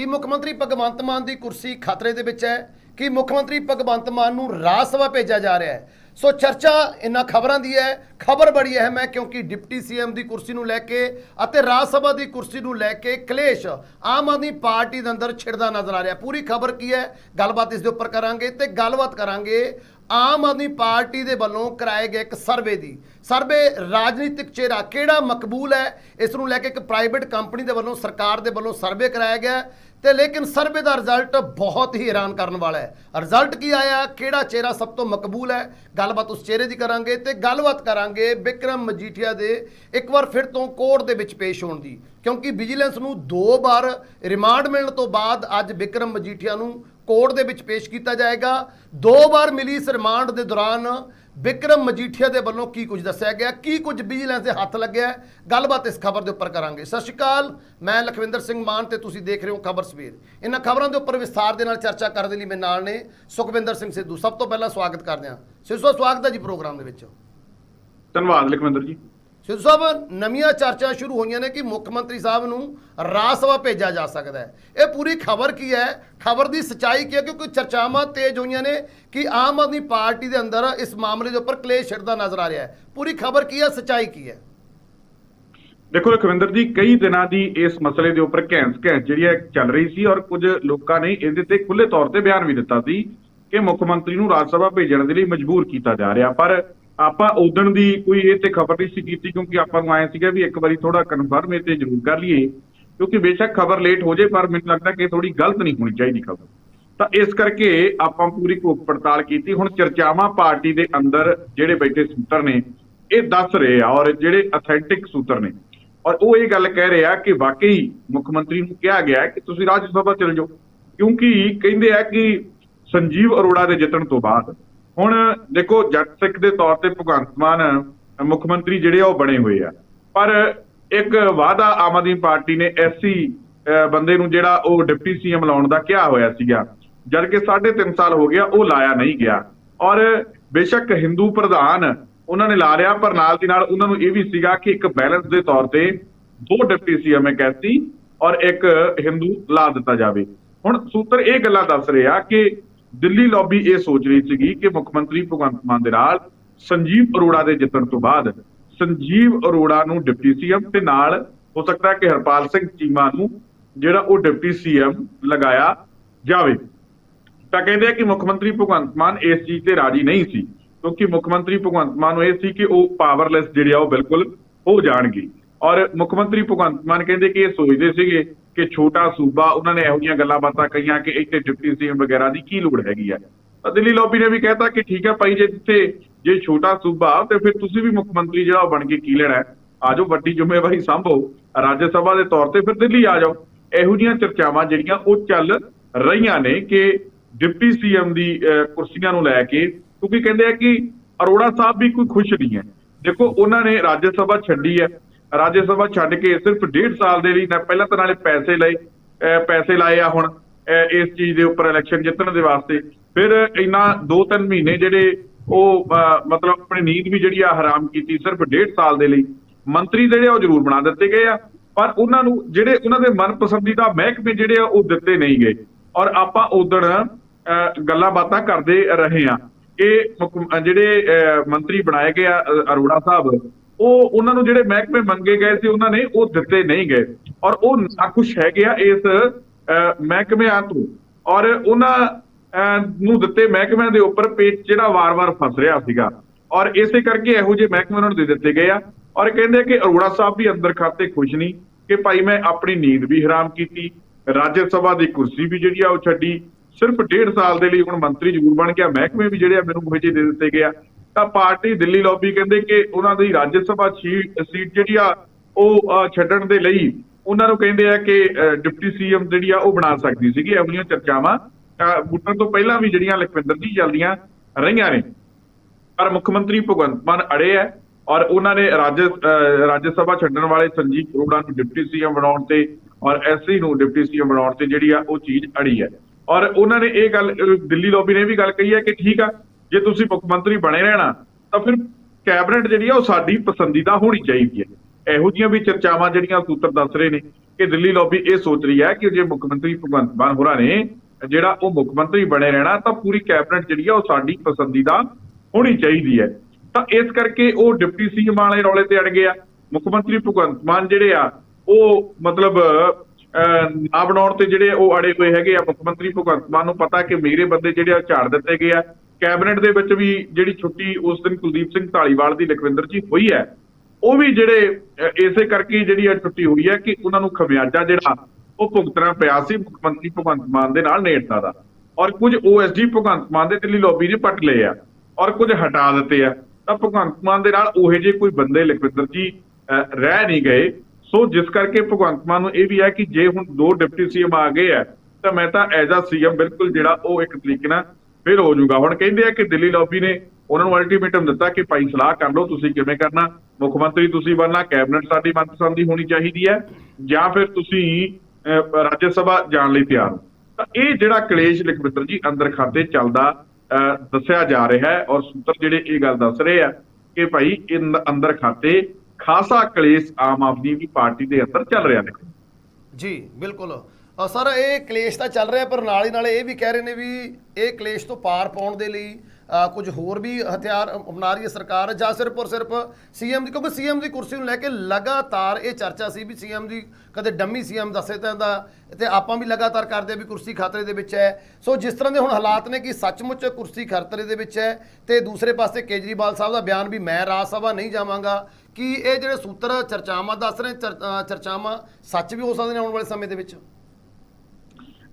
ਕਿ ਮੁੱਖ ਮੰਤਰੀ ਭਗਵੰਤ ਮਾਨ ਦੀ ਕੁਰਸੀ ਖਤਰੇ ਦੇ ਵਿੱਚ ਹੈ? ਕਿ ਮੁੱਖ ਮੰਤਰੀ ਭਗਵੰਤ ਮਾਨ ਨੂੰ ਰਾਜ ਸਭਾ ਭੇਜਿਆ ਜਾ ਰਿਹਾ ਹੈ? ਸੋ ਚਰਚਾ ਇਹਨਾਂ ਖਬਰਾਂ ਦੀ ਹੈ। ਖਬਰ ਬੜੀ ਅਹਿਮ ਹੈ ਕਿਉਂਕਿ ਡਿਪਟੀ ਸੀਐਮ ਦੀ ਕੁਰਸੀ ਨੂੰ ਲੈ ਕੇ ਅਤੇ ਰਾਜ ਸਭਾ ਦੀ ਕੁਰਸੀ ਨੂੰ ਲੈ ਕੇ ਕਲੇਸ਼ ਆਮ ਆਦਮੀ ਪਾਰਟੀ ਦੇ ਅੰਦਰ ਛਿੜਦਾ ਨਜ਼ਰ ਆ ਰਿਹਾ। ਪੂਰੀ ਖਬਰ ਕੀ ਹੈ? ਗੱਲਬਾਤ ਇਸ ਦੇ ਉੱਪਰ ਕਰਾਂਗੇ ਤੇ ਗੱਲਬਾਤ ਕਰਾਂਗੇ ਆਮ ਆਦਮੀ ਪਾਰਟੀ ਦੇ ਵੱਲੋਂ ਕਰਾਏ ਗਏ ਇੱਕ ਸਰਵੇ ਦੀ। ਸਰਵੇ ਰਾਜਨੀਤਿਕ ਚਿਹਰਾ ਕਿਹੜਾ ਮਕਬੂਲ ਹੈ? ਇਸ ਨੂੰ ਲੈ ਕੇ ਇੱਕ ਪ੍ਰਾਈਵੇਟ ਕੰਪਨੀ ਦੇ ਵੱਲੋਂ, ਸਰਕਾਰ ਦੇ ਵੱਲੋਂ ਸਰਵੇ ਕਰਾਇਆ ਗਿਆ। ਤੇ ਲੇਕਿਨ ਸਰਵੇ ਦਾ ਰਿਜ਼ਲਟ ਬਹੁਤ ਹੀ ਹੈਰਾਨ ਕਰਨ ਵਾਲਾ ਹੈ। ਰਿਜ਼ਲਟ ਕੀ ਆਇਆ? ਕਿਹੜਾ ਚਿਹਰਾ ਸਭ ਤੋਂ ਮਕਬੂਲ ਹੈ? ਗੱਲਬਾਤ ਉਸ ਚਿਹਰੇ ਦੀ ਕਰਾਂਗੇ ਤੇ ਗੱਲਬਾਤ ਕਰਾਂਗੇ ਵਿਕਰਮ ਮਜੀਠੀਆ ਦੇ ਇੱਕ ਵਾਰ ਫਿਰ ਤੋਂ ਕੋਰਟ ਦੇ ਵਿੱਚ ਪੇਸ਼ ਹੋਣ ਦੀ। ਕਿਉਂਕਿ ਵਿਜੀਲੈਂਸ ਨੂੰ ਦੋ ਵਾਰ ਰਿਮਾਂਡ ਮਿਲਣ ਤੋਂ ਬਾਅਦ ਅੱਜ ਵਿਕਰਮ ਮਜੀਠੀਆ ਨੂੰ ਕੋਰਟ ਦੇ ਵਿੱਚ ਪੇਸ਼ ਕੀਤਾ ਜਾਏਗਾ। ਦੋ ਵਾਰ ਮਿਲੀ ਇਸ ਰਿਮਾਂਡ ਦੇ ਦੌਰਾਨ ਵਿਕਰਮ ਮਜੀਠੀਆ ਦੇ ਵੱਲੋਂ ਕੀ ਕੁਝ ਦੱਸਿਆ ਗਿਆ? ਕੀ ਕੁਝ ਵਿਜੀਲੈਂਸ ਦੇ ਹੱਥ ਲੱਗਿਆ ਗੱਲਬਾਤ ਇਸ ਖਬਰ ਦੇ ਉੱਪਰ ਕਰਾਂਗੇ। ਸਤਿ ਸ਼੍ਰੀ ਅਕਾਲ, ਮੈਂ ਲਖਵਿੰਦਰ ਸਿੰਘ ਮਾਨ ਤੇ ਤੁਸੀਂ ਦੇਖ ਰਹੇ ਹੋ ਖਬਰ ਸਵੇਰ। ਇਹਨਾਂ ਖਬਰਾਂ ਦੇ ਉੱਪਰ ਵਿਸਥਾਰ ਦੇ ਨਾਲ ਚਰਚਾ ਕਰਨ ਦੇ ਲਈ ਮੇਰੇ ਨਾਲ ਨੇ ਸੁਖਵਿੰਦਰ ਸਿੰਘ ਸਿੱਧੂ। ਸਭ ਤੋਂ ਪਹਿਲਾਂ ਸਵਾਗਤ ਕਰਦੇ ਹਾਂ। ਸਿੱਧੂ ਸਵਾਗਤ ਹੈ ਜੀ ਪ੍ਰੋਗਰਾਮ ਦੇ ਵਿੱਚ। ਧੰਨਵਾਦ ਲਖਵਿੰਦਰ ਜੀ। ਸਿੱਧੂ ਸਾਹਿਬ ਨਵੀਆਂ ਚਰਚਾ ਸ਼ੁਰੂ ਹੋਈਆਂ ਨੇ ਕਿ ਮੁੱਖ ਮੰਤਰੀ ਸਾਹਿਬ ਨੂੰ ਰਾਜ ਸਭਾ ਭੇਜਿਆ ਜਾ ਸਕਦਾ ਹੈ। ਇਹ ਪੂਰੀ ਖਬਰ ਕੀ ਹੈ? ਖਬਰ ਦੀ ਸਚਾਈ ਕੀ ਹੈ? ਕਿਉਂਕਿ ਚਰਚਾਵਾਂ ਤੇਜ਼ ਹੋਈਆਂ ਨੇ ਕਿ ਆਮ ਆਦਮੀ ਪਾਰਟੀ ਦੇ ਅੰਦਰ ਇਸ ਮਾਮਲੇ ਦੇ ਉੱਪਰ ਕਲੇਸ਼ ਛਿੜਦਾ ਨਜ਼ਰ ਆ ਰਿਹਾ ਹੈ। ਪੂਰੀ ਖਬਰ ਕੀ ਹੈ? ਸਚਾਈ ਕੀ ਹੈ? ਦੇਖੋ ਲਖਵਿੰਦਰ ਜੀ, ਕਈ ਦਿਨਾਂ ਦੀ ਇਸ ਮਸਲੇ ਦੇ ਉੱਪਰ ਘੈਂਸ ਘੈਂਸ ਜਿਹੜੀ ਹੈ ਚੱਲ ਰਹੀ ਸੀ ਔਰ ਕੁਝ ਲੋਕਾਂ ਨੇ ਇਹਦੇ ਤੇ ਖੁੱਲੇ ਤੌਰ ਤੇ ਬਿਆਨ ਵੀ ਦਿੱਤਾ ਸੀ ਕਿ ਮੁੱਖ ਮੰਤਰੀ ਨੂੰ ਰਾਜ ਸਭਾ ਭੇਜਣ ਦੇ ਲਈ ਮਜਬੂਰ ਕੀਤਾ ਜਾ ਰਿਹਾ। ਪਰ ਆਪਾਂ ਉਦਣ ਦੀ ਕੋਈ ਇਹ ਤੇ ਖਬਰ ਨਹੀਂ ਸੀ ਕੀਤੀ, ਕਿਉਂਕਿ ਆਪਾਂ ਨੂੰ ਆਇਆ ਸੀਗਾ ਵੀ ਇੱਕ ਵਾਰੀ ਥੋੜਾ ਕਨਫਰਮ ਇਹ ਤੇ ਜ਼ਰੂਰ ਕਰ ਲਈਏ, ਕਿਉਂਕਿ ਬੇਸ਼ੱਕ ਖਬਰ ਲੇਟ ਹੋ ਜੇ, ਪਰ ਮੈਨੂੰ ਲੱਗਦਾ ਕਿ ਥੋੜੀ ਗਲਤ ਨਹੀਂ ਹੋਣੀ ਚਾਹੀਦੀ ਖਬਰ। ਤਾਂ ਇਸ ਕਰਕੇ ਆਪਾਂ ਪੂਰੀ ਘੋਖ ਪੜਤਾਲ ਕੀਤੀ। ਹੁਣ ਚਰਚਾਵਾਂ ਪਾਰਟੀ ਦੇ ਅੰਦਰ ਜਿਹੜੇ ਬੈਠੇ ਸੂਤਰ ਨੇ, ਇਹ ਦੱਸ ਰਹੇ ਆ ਔਰ ਜਿਹੜੇ ਅਥੈਂਟਿਕ ਸੂਤਰ ਨੇ। ਔਰ ਉਹ ਇਹ ਗੱਲ ਕਹਿ ਰਹੇ ਆ ਕਿ ਵਾਕਈ ਮੁੱਖ ਮੰਤਰੀ ਨੂੰ ਕਿਹਾ ਗਿਆ ਕਿ ਤੁਸੀਂ ਰਾਜ ਸਭਾ ਚਲੇ ਜਾਓ, ਕਿਉਂਕਿ ਕਹਿੰਦੇ ਆ ਕਿ ਸੰਜੀਵ ਅਰੋੜਾ ਦੇ ਜਿੱਤਣ ਤੋਂ ਬਾਅਦ ਹੁਣ ਦੇਖੋ ਜੱਟ ਸਿੱਖ ਦੇ ਤੌਰ ਤੇ ਭਗਵੰਤ ਮਾਨ ਮੁੱਖ ਮੰਤਰੀ ਜਿਹੜੇ ਆ ਉਹ ਬਣੇ ਹੋਏ ਆ। ਪਰ ਇੱਕ ਵਾਅਦਾ ਆਮ ਆਦਮੀ ਪਾਰਟੀ ਨੇ ਐਸਸੀ ਬੰਦੇ ਨੂੰ ਜਿਹੜਾ ਉਹ ਡਿਪਟੀ ਸੀਐਮ ਲਾਉਣ ਦਾ ਕਿਹਾ ਹੋਇਆ ਸੀਗਾ। ਜਦ ਕਿ 3.5 ਸਾਲ ਹੋ ਗਿਆ, ਉਹ ਲਾਇਆ ਨਹੀਂ ਗਿਆ। ਔਰ ਬੇਸ਼ੱਕ ਹਿੰਦੂ ਪ੍ਰਧਾਨ ਉਹਨਾਂ ਨੇ ਲਾ ਲਿਆ, ਪਰ ਨਾਲ ਦੀ ਨਾਲ ਉਹਨਾਂ ਨੂੰ ਇਹ ਵੀ ਸੀਗਾ ਕਿ ਇੱਕ ਬੈਲੈਂਸ ਦੇ ਤੌਰ ਤੇ ਦੋ ਡਿਪਟੀ ਸੀਐਮ ਹੈ ਕਹਿਤੀ ਔਰ ਇੱਕ ਹਿੰਦੂ ਲਾ ਦਿੱਤਾ ਜਾਵੇ। ਹੁਣ ਸੂਤਰ ਇਹ ਗੱਲਾਂ ਦੱਸ ਰਿਹਾ ਕਿ ਦਿੱਲੀ ਲੌਬੀ ਇਹ ਸੋਚ ਰਹੀ ਸੀਗੀ ਕਿ ਮੁੱਖ ਮੰਤਰੀ ਭਗਵੰਤ ਮਾਨ ਦੇ ਨਾਲ ਸੰਜੀਵ ਅਰੋੜਾ ਦੇ ਜਿੱਤਣ ਤੋਂ ਬਾਅਦ ਸੰਜੀਵ ਅਰੋੜਾ ਨੂੰ ਡਿਪਟੀ ਸੀਐਮ ਤੇ ਨਾਲ ਹੋ ਸਕਦਾ ਕਿ ਹਰਪਾਲ ਸਿੰਘ ਚੀਮਾ ਨੂੰ ਜਿਹੜਾ ਉਹ ਡਿਪਟੀ ਸੀਐਮ ਲਗਾਇਆ ਜਾਵੇ। ਤਾਂ ਕਹਿੰਦੇ ਆ ਕਿ ਮੁੱਖ ਮੰਤਰੀ ਭਗਵੰਤ ਮਾਨ ਇਸ ਚੀਜ਼ ਤੇ ਰਾਜੀ ਨਹੀਂ ਸੀ, ਕਿਉਂਕਿ ਮੁੱਖ ਮੰਤਰੀ ਭਗਵੰਤ ਮਾਨ ਨੂੰ ਇਹ ਸੀ ਕਿ ਉਹ ਪਾਵਰਲੈਸ ਜਿਹੜੇ ਆ ਉਹ ਬਿਲਕੁਲ ਹੋ ਜਾਣਗੇ। ਔਰ ਮੁੱਖ ਮੰਤਰੀ ਭਗਵੰਤ ਮਾਨ ਕਹਿੰਦੇ ਕਿ ਇਹ ਸੋਚਦੇ ਸੀਗੇ ਕਿ ਛੋਟਾ ਸੂਬਾ ਉਹਨਾਂ ਨੇ ਇਹੋ ਜਿਹੀਆਂ ਗੱਲਾਂ ਬਾਤਾਂ ਕਹੀਆਂ ਕਿ ਇੱਥੇ ਡਿਪਟੀ ਸੀਐਮ ਵਗੈਰਾ ਦੀ ਕੀ ਲੋੜ ਹੈਗੀ ਆ। ਤਾਂ ਦਿੱਲੀ ਲੋਬੀ ਨੇ ਵੀ ਕਹਿਤਾ ਕਿ ਠੀਕ ਹੈ ਭਾਈ ਜੇ ਜਿੱਥੇ ਜੇ ਛੋਟਾ ਸੂਬਾ ਤੇ ਫਿਰ ਤੁਸੀਂ ਵੀ ਮੁੱਖ ਮੰਤਰੀ ਜਿਹੜਾ ਉਹ ਬਣ ਕੇ ਕੀ ਲੈਣਾ ਹੈ? ਆਜੋ ਵੱਡੀ ਜ਼ਿੰਮੇਵਾਰੀ ਸੰਭੋ। ਰਾਜ ਸਭਾ ਦੇ ਤੌਰ ਤੇ ਫਿਰ ਦਿੱਲੀ ਆ ਜਾਓ। ਇਹੋ ਜਿਹੀਆਂ ਚਰਚਾਵਾਂ ਜਿਹੜੀਆਂ ਉਹ ਚੱਲ ਰਹੀਆਂ ਨੇ ਕਿ ਡਿਪਟੀ ਸੀਐਮ ਦੀ ਅਹ, ਕੁਰਸੀਆਂ ਨੂੰ ਲੈ ਕੇ ਕਿਉਂਕਿ ਕਹਿੰਦੇ ਆ ਕਿ ਅਰੋੜਾ ਸਾਹਿਬ ਵੀ ਕੋਈ ਖੁਸ਼ ਨਹੀਂ ਹੈ। ਦੇਖੋ ਉਹਨਾਂ ਨੇ ਰਾਜ ਸਭਾ ਛੱਡੀ ਹੈ। ਰਾਜ ਸਭਾ ਛੱਡ ਕੇ ਸਿਰਫ 1.5 ਸਾਲ ਦੇ ਲਈ ਨਾ ਪਹਿਲਾਂ ਤਾਂ ਨਾਲੇ ਪੈਸੇ ਲਏ ਅਹ, ਪੈਸੇ ਲਾਏ ਆ ਹੁਣ ਇਸ ਚੀਜ਼ ਦੇ ਉੱਪਰ ਇਲੈਕਸ਼ਨ ਜਿੱਤਣ ਦੇ ਵਾਸਤੇ। ਫਿਰ ਇਹਨਾਂ 2-3 ਮਹੀਨੇ ਜਿਹੜੇ ਉਹ ਮਤਲਬ ਆਪਣੀ ਨੀਂਦ ਵੀ ਜਿਹੜੀ ਆ ਹਰਾਮ ਕੀਤੀ ਸਿਰਫ 1.5 ਸਾਲ ਦੇ ਲਈ। ਮੰਤਰੀ ਜਿਹੜੇ ਆ ਉਹ ਜ਼ਰੂਰ ਬਣਾ ਦਿੱਤੇ ਗਏ ਆ ਪਰ ਉਹਨਾਂ ਨੂੰ ਜਿਹੜੇ ਉਹਨਾਂ ਦੇ ਮਨਪਸੰਦੀਦਾ ਮਹਿਕਮੇ ਜਿਹੜੇ ਆ ਉਹ ਦਿੱਤੇ ਨਹੀਂ ਗਏ। ਔਰ ਆਪਾਂ ਉਦਣ ਅਹ, ਗੱਲਾਂ ਬਾਤਾਂ ਕਰਦੇ ਰਹੇ ਆ। ਇਹ ਮੁੱਖ- ਜਿਹੜੇ ਅਹ, ਮੰਤਰੀ ਬਣਾਏ ਗਏ ਆ ਅਰੋੜਾ ਸਾਹਿਬ ਉਹ ਉਹਨਾਂ ਨੂੰ ਜਿਹੜੇ ਮਹਿਕਮੇ ਮੰਗੇ ਗਏ ਸੀ ਉਹਨਾਂ ਨੇ ਉਹ ਦਿੱਤੇ ਨਹੀਂ ਗਏ। ਔਰ ਉਹ ਨਾ ਨਾਖੁਸ਼ ਹੈਗੇ ਆ ਇਸ ਅਹ, ਮਹਿਕਮਿਆਂ ਤੋਂ। ਔਰ ਉਹਨਾਂ ਅਹ, ਨੂੰ ਦਿੱਤੇ ਮਹਿਕਮਿਆਂ ਦੇ ਉੱਪਰ ਪੇਚ ਜਿਹੜਾ ਵਾਰ-ਵਾਰ ਫਸ ਰਿਹਾ ਸੀਗਾ। ਔਰ ਇਸੇ ਕਰਕੇ ਇਹੋ ਜਿਹੇ ਮਹਿਕਮੇ ਉਹਨਾਂ ਨੂੰ ਦੇ ਦਿੱਤੇ ਗਏ ਆ। ਔਰ ਕਹਿੰਦੇ ਕਿ ਅਰੋੜਾ ਸਾਹਿਬ ਵੀ ਅੰਦਰ ਖਾਤੇ ਖੁਸ਼ ਨਹੀਂ ਕਿ ਭਾਈ ਮੈਂ ਆਪਣੀ ਨੀਂਦ ਵੀ ਹਰਾਮ ਕੀਤੀ ਰਾਜ ਸਭਾ ਦੀ ਕੁਰਸੀ ਵੀ ਜਿਹੜੀ ਆ ਉਹ ਛੱਡੀ। ਸਿਰਫ 1.5 ਸਾਲ ਦੇ ਲਈ ਹੁਣ ਮੰਤਰੀ ਜ਼ਰੂਰ ਬਣ ਗਿਆ ਮਹਿਕਮੇ ਵੀ ਜਿਹੜੇ ਆ ਮੈਨੂੰ ਉਹ ਜਿਹੇ ਦੇ ਦਿੱਤੇ ਗਏ ਆ। ਤਾਂ ਪਾਰਟੀ ਦਿੱਲੀ ਲੌਬੀ ਕਹਿੰਦੇ ਕਿ ਉਹਨਾਂ ਦੀ ਰਾਜ ਸਭਾ ਸੀਟ ਜਿਹੜੀ ਆ ਉਹ ਛੱਡਣ ਦੇ ਲਈ ਉਹਨਾਂ ਨੂੰ ਕਹਿੰਦੇ ਆ ਕਿ ਅਹ, ਡਿਪਟੀ ਸੀਐਮ ਜਿਹੜੀ ਆ ਉਹ ਬਣਾ ਸਕਦੀ ਸੀਗੀ ਇਹੋ ਜਿਹੀਆਂ ਚਰਚਾਵਾਂ ਅਹ, ਵੋਟਾਂ ਤੋਂ ਪਹਿਲਾਂ ਵੀ ਜਿਹੜੀਆਂ ਲਖਵਿੰਦਰ ਜੀ ਚੱਲਦੀਆਂ ਰਹੀਆਂ ਨੇ। ਪਰ ਮੁੱਖ ਮੰਤਰੀ ਭਗਵੰਤ ਮਾਨ ਅੜੇ ਹੈ ਔਰ ਉਹਨਾਂ ਨੇ ਰਾਜ ਅਹ ਰਾਜ ਸਭਾ ਛੱਡਣ ਵਾਲੇ ਸੰਜੀਵ ਅਰੋੜਾ ਨੂੰ ਡਿਪਟੀ ਸੀਐਮ ਬਣਾਉਣ ਤੇ ਔਰ ਐਸਸੀ ਨੂੰ ਡਿਪਟੀ ਸੀਐਮ ਬਣਾਉਣ ਤੇ ਜਿਹੜੀ ਆ ਉਹ ਚੀਜ਼ ਅੜੀ ਹੈ। ਔਰ ਉਹਨਾਂ ਨੇ ਇਹ ਗੱਲ ਦਿੱਲੀ ਲੋਬੀ ਨੇ ਵੀ ਗੱਲ ਕਹੀ ਹੈ ਕਿ ਠੀਕ ਆ ਜੇ ਤੁਸੀਂ ਮੁੱਖ ਮੰਤਰੀ ਬਣੇ ਰਹਿਣਾ ਤਾਂ ਫਿਰ ਕੈਬਨਿਟ ਜਿਹੜੀ ਆ ਉਹ ਸਾਡੀ ਪਸੰਦੀਦਾ ਹੋਣੀ ਚਾਹੀਦੀ ਹੈ। ਇਹੋ ਜਿਹੀਆਂ ਵੀ ਚਰਚਾਵਾਂ ਜਿਹੜੀਆਂ ਸੂਤਰ ਦੱਸ ਰਹੇ ਨੇ ਕਿ ਦਿੱਲੀ ਲੌਬੀ ਇਹ ਸੋਚ ਰਹੀ ਹੈ ਕਿ ਜੇ ਮੁੱਖ ਮੰਤਰੀ ਭਗਵੰਤ ਮਾਨ ਹੋਰਾਂ ਨੇ ਜਿਹੜਾ ਉਹ ਮੁੱਖ ਮੰਤਰੀ ਬਣੇ ਰਹਿਣਾ ਤਾਂ ਪੂਰੀ ਕੈਬਨਿਟ ਜਿਹੜੀ ਆ ਉਹ ਸਾਡੀ ਪਸੰਦੀਦਾ ਹੋਣੀ ਚਾਹੀਦੀ ਹੈ। ਤਾਂ ਇਸ ਕਰਕੇ ਉਹ ਡਿਪਟੀ ਸੀਐਮ ਵਾਲੇ ਰੌਲੇ ਤੇ ਅੜ ਗਏ ਆ। ਮੁੱਖ ਮੰਤਰੀ ਭਗਵੰਤ ਮਾਨ ਜਿਹੜੇ ਆ ਉਹ ਮਤਲਬ ਅਹ, ਨਾ ਬਣਾਉਣ ਤੇ ਜਿਹੜੇ ਉਹ ਅੜੇ ਹੋਏ ਹੈਗੇ ਆ। ਮੁੱਖ ਮੰਤਰੀ ਭਗਵੰਤ ਮਾਨ ਨੂੰ ਪਤਾ ਕਿ ਮੇਰੇ ਬੰਦੇ ਜਿਹੜੇ ਆ ਝਾੜ ਦਿੱਤੇ ਗਏ ਆ। ਕੈਬਨਿਟ ਦੇ ਵਿੱਚ ਵੀ ਜਿਹੜੀ ਛੁੱਟੀ ਉਸ ਦਿਨ ਕੁਲਦੀਪ ਸਿੰਘ ਢਾਲੀਵਾਲ ਦੀ ਲਖਵਿੰਦਰ ਜੀ ਹੋਈ ਹੈ ਉਹ ਵੀ ਜਿਹੜੇ ਇਸੇ ਕਰਕੇ ਜਿਹੜੀ ਆ ਛੁੱਟੀ ਹੋਈ ਹੈ ਕਿ ਉਹਨਾਂ ਨੂੰ ਖਮਿਆਜਾ ਜਿਹੜਾ ਉਹ ਭੁਗਤਣਾ ਪਿਆ ਸੀ ਮੁੱਖ ਮੰਤਰੀ ਭਗਵੰਤ ਮਾਨ ਦੇ ਨਾਲ ਨੇੜਤਾ ਦਾ। ਔਰ ਕੁਝ ਓਐਸਡੀ ਭਗਵੰਤ ਮਾਨ ਦੇ ਦਿੱਲੀ ਲੌਬੀ ਨੇ ਪੱਟ ਲਏ ਆ ਔਰ ਕੁਝ ਹਟਾ ਦਿੱਤੇ ਆ। ਤਾਂ ਭਗਵੰਤ ਮਾਨ ਦੇ ਨਾਲ ਉਹੇ ਜਿਹੇ ਕੋਈ ਬੰਦੇ ਲਖਵਿੰਦਰ ਜੀ ਅਹ, ਰਹਿ ਨਹੀਂ ਗਏ। ਸੋ ਜਿਸ ਕਰਕੇ ਭਗਵੰਤ ਮਾਨ ਨੂੰ ਇਹ ਵੀ ਹੈ ਕਿ ਜੇ ਹੁਣ ਦੋ ਡਿਪਟੀ ਸੀਐਮ ਆ ਗਏ ਆ ਤਾਂ ਮੈਂ ਤਾਂ ਐਜ਼ ਅ ਸੀਐਮ ਬਿਲਕੁਲ ਜਿਹੜਾ ਉਹ ਇੱਕ ਤਰੀਕੇ ਨਾਲ ਫਿਰ ਹੋ ਜਾਊਗਾ। ਹੁਣ ਕਹਿੰਦੇ ਆ ਕਿ ਦਿੱਲੀ ਲੌਬੀ ਨੇ ਉਹਨਾਂ ਨੂੰ ਅਲਟੀਮੇਟਮ ਦਿੱਤਾ ਕਿ ਭਾਈ ਸਲਾਹ ਕਰ ਲਓ ਤੁਸੀਂ ਕਿਵੇਂ ਕਰਨਾ? ਮੁੱਖ ਮੰਤਰੀ ਤੁਸੀਂ ਬਣਨਾ ਕੈਬਨਿਟ ਸਾਡੀ ਮਨਪਸੰਦ ਦੀ ਹੋਣੀ ਚਾਹੀਦੀ ਹੈ ਜਾਂ ਫਿਰ ਤੁਸੀਂ ਰਾਜ ਸਭਾ ਜਾਣ ਲਈ ਤਿਆਰ ਹੋ। ਤਾਂ ਇਹ ਜਿਹੜਾ ਕਲੇਸ਼ ਲਖਵਿੰਦਰ ਜੀ ਅੰਦਰ ਖਾਤੇ ਚੱਲਦਾ ਅਹ, ਦੱਸਿਆ ਜਾ ਰਿਹਾ ਹੈ ਔਰ ਸੂਤਰ ਜਿਹੜੇ ਇਹ ਗੱਲ ਦੱਸ ਰਹੇ ਆ ਕਿ ਭਾਈ ਇਹ ਅੰਦਰ ਖਾਤੇ ਖਾਸਾ ਕਲੇਸ਼ ਆਮ ਆਦਮੀ ਪਾਰਟੀ ਦੇ ਅੰਦਰ ਚੱਲ ਰਿਹਾ ਨੇ ਜੀ ਬਿਲਕੁਲ। ਅ, ਸਰ ਇਹ ਕਲੇਸ਼ ਤਾਂ ਚੱਲ ਰਿਹਾ ਪਰ ਨਾਲ ਹੀ ਨਾਲ ਇਹ ਵੀ ਕਹਿ ਰਹੇ ਨੇ ਵੀ ਇਹ ਕਲੇਸ਼ ਤੋਂ ਪਾਰ ਪਾਉਣ ਦੇ ਲਈ ਕੁਝ ਹੋਰ ਵੀ ਹਥਿਆਰ ਅਪਣਾ ਰਹੀ ਹੈ ਸਰਕਾਰ ਜਾਂ ਸਿਰਫ ਔਰ ਸਿਰਫ ਸੀਐਮ ਦੀ ਕਿਉਂਕਿ ਸੀਐਮ ਦੀ ਕੁਰਸੀ ਨੂੰ ਲੈ ਕੇ ਲਗਾਤਾਰ ਇਹ ਚਰਚਾ ਸੀ ਵੀ ਸੀਐਮ ਦੀ ਕਦੇ ਡੰਮੀ ਸੀਐਮ ਦੱਸੇ ਤਾਂ ਦਾ ਤੇ ਆਪਾਂ ਵੀ ਲਗਾਤਾਰ ਕਰਦੇ ਆ ਵੀ ਕੁਰਸੀ ਖਤਰੇ ਦੇ ਵਿੱਚ ਹੈ। ਸੋ ਜਿਸ ਤਰ੍ਹਾਂ ਦੇ ਹੁਣ ਹਾਲਾਤ ਨੇ ਕਿ ਸੱਚਮੁੱਚ ਕੁਰਸੀ ਖਤਰੇ ਦੇ ਵਿੱਚ ਹੈ ਤੇ ਦੂਸਰੇ ਪਾਸੇ ਕੇਜਰੀਵਾਲ ਸਾਹਿਬ ਦਾ ਬਿਆਨ ਵੀ ਮੈਂ ਰਾਜ ਸਭਾ ਨਹੀਂ ਜਾਵਾਂਗਾ ਕਿ ਇਹ ਜਿਹੜੇ ਸੂਤਰ ਚਰਚਾਵਾਂ ਦੱਸ ਰਹੇ ਚਰ- ਚਰਚਾਵਾਂ ਸੱਚ ਵੀ ਹੋ ਸਕਦੇ ਨੇ ਆਉਣ ਵਾਲੇ ਸਮੇਂ ਦੇ ਵਿੱਚ?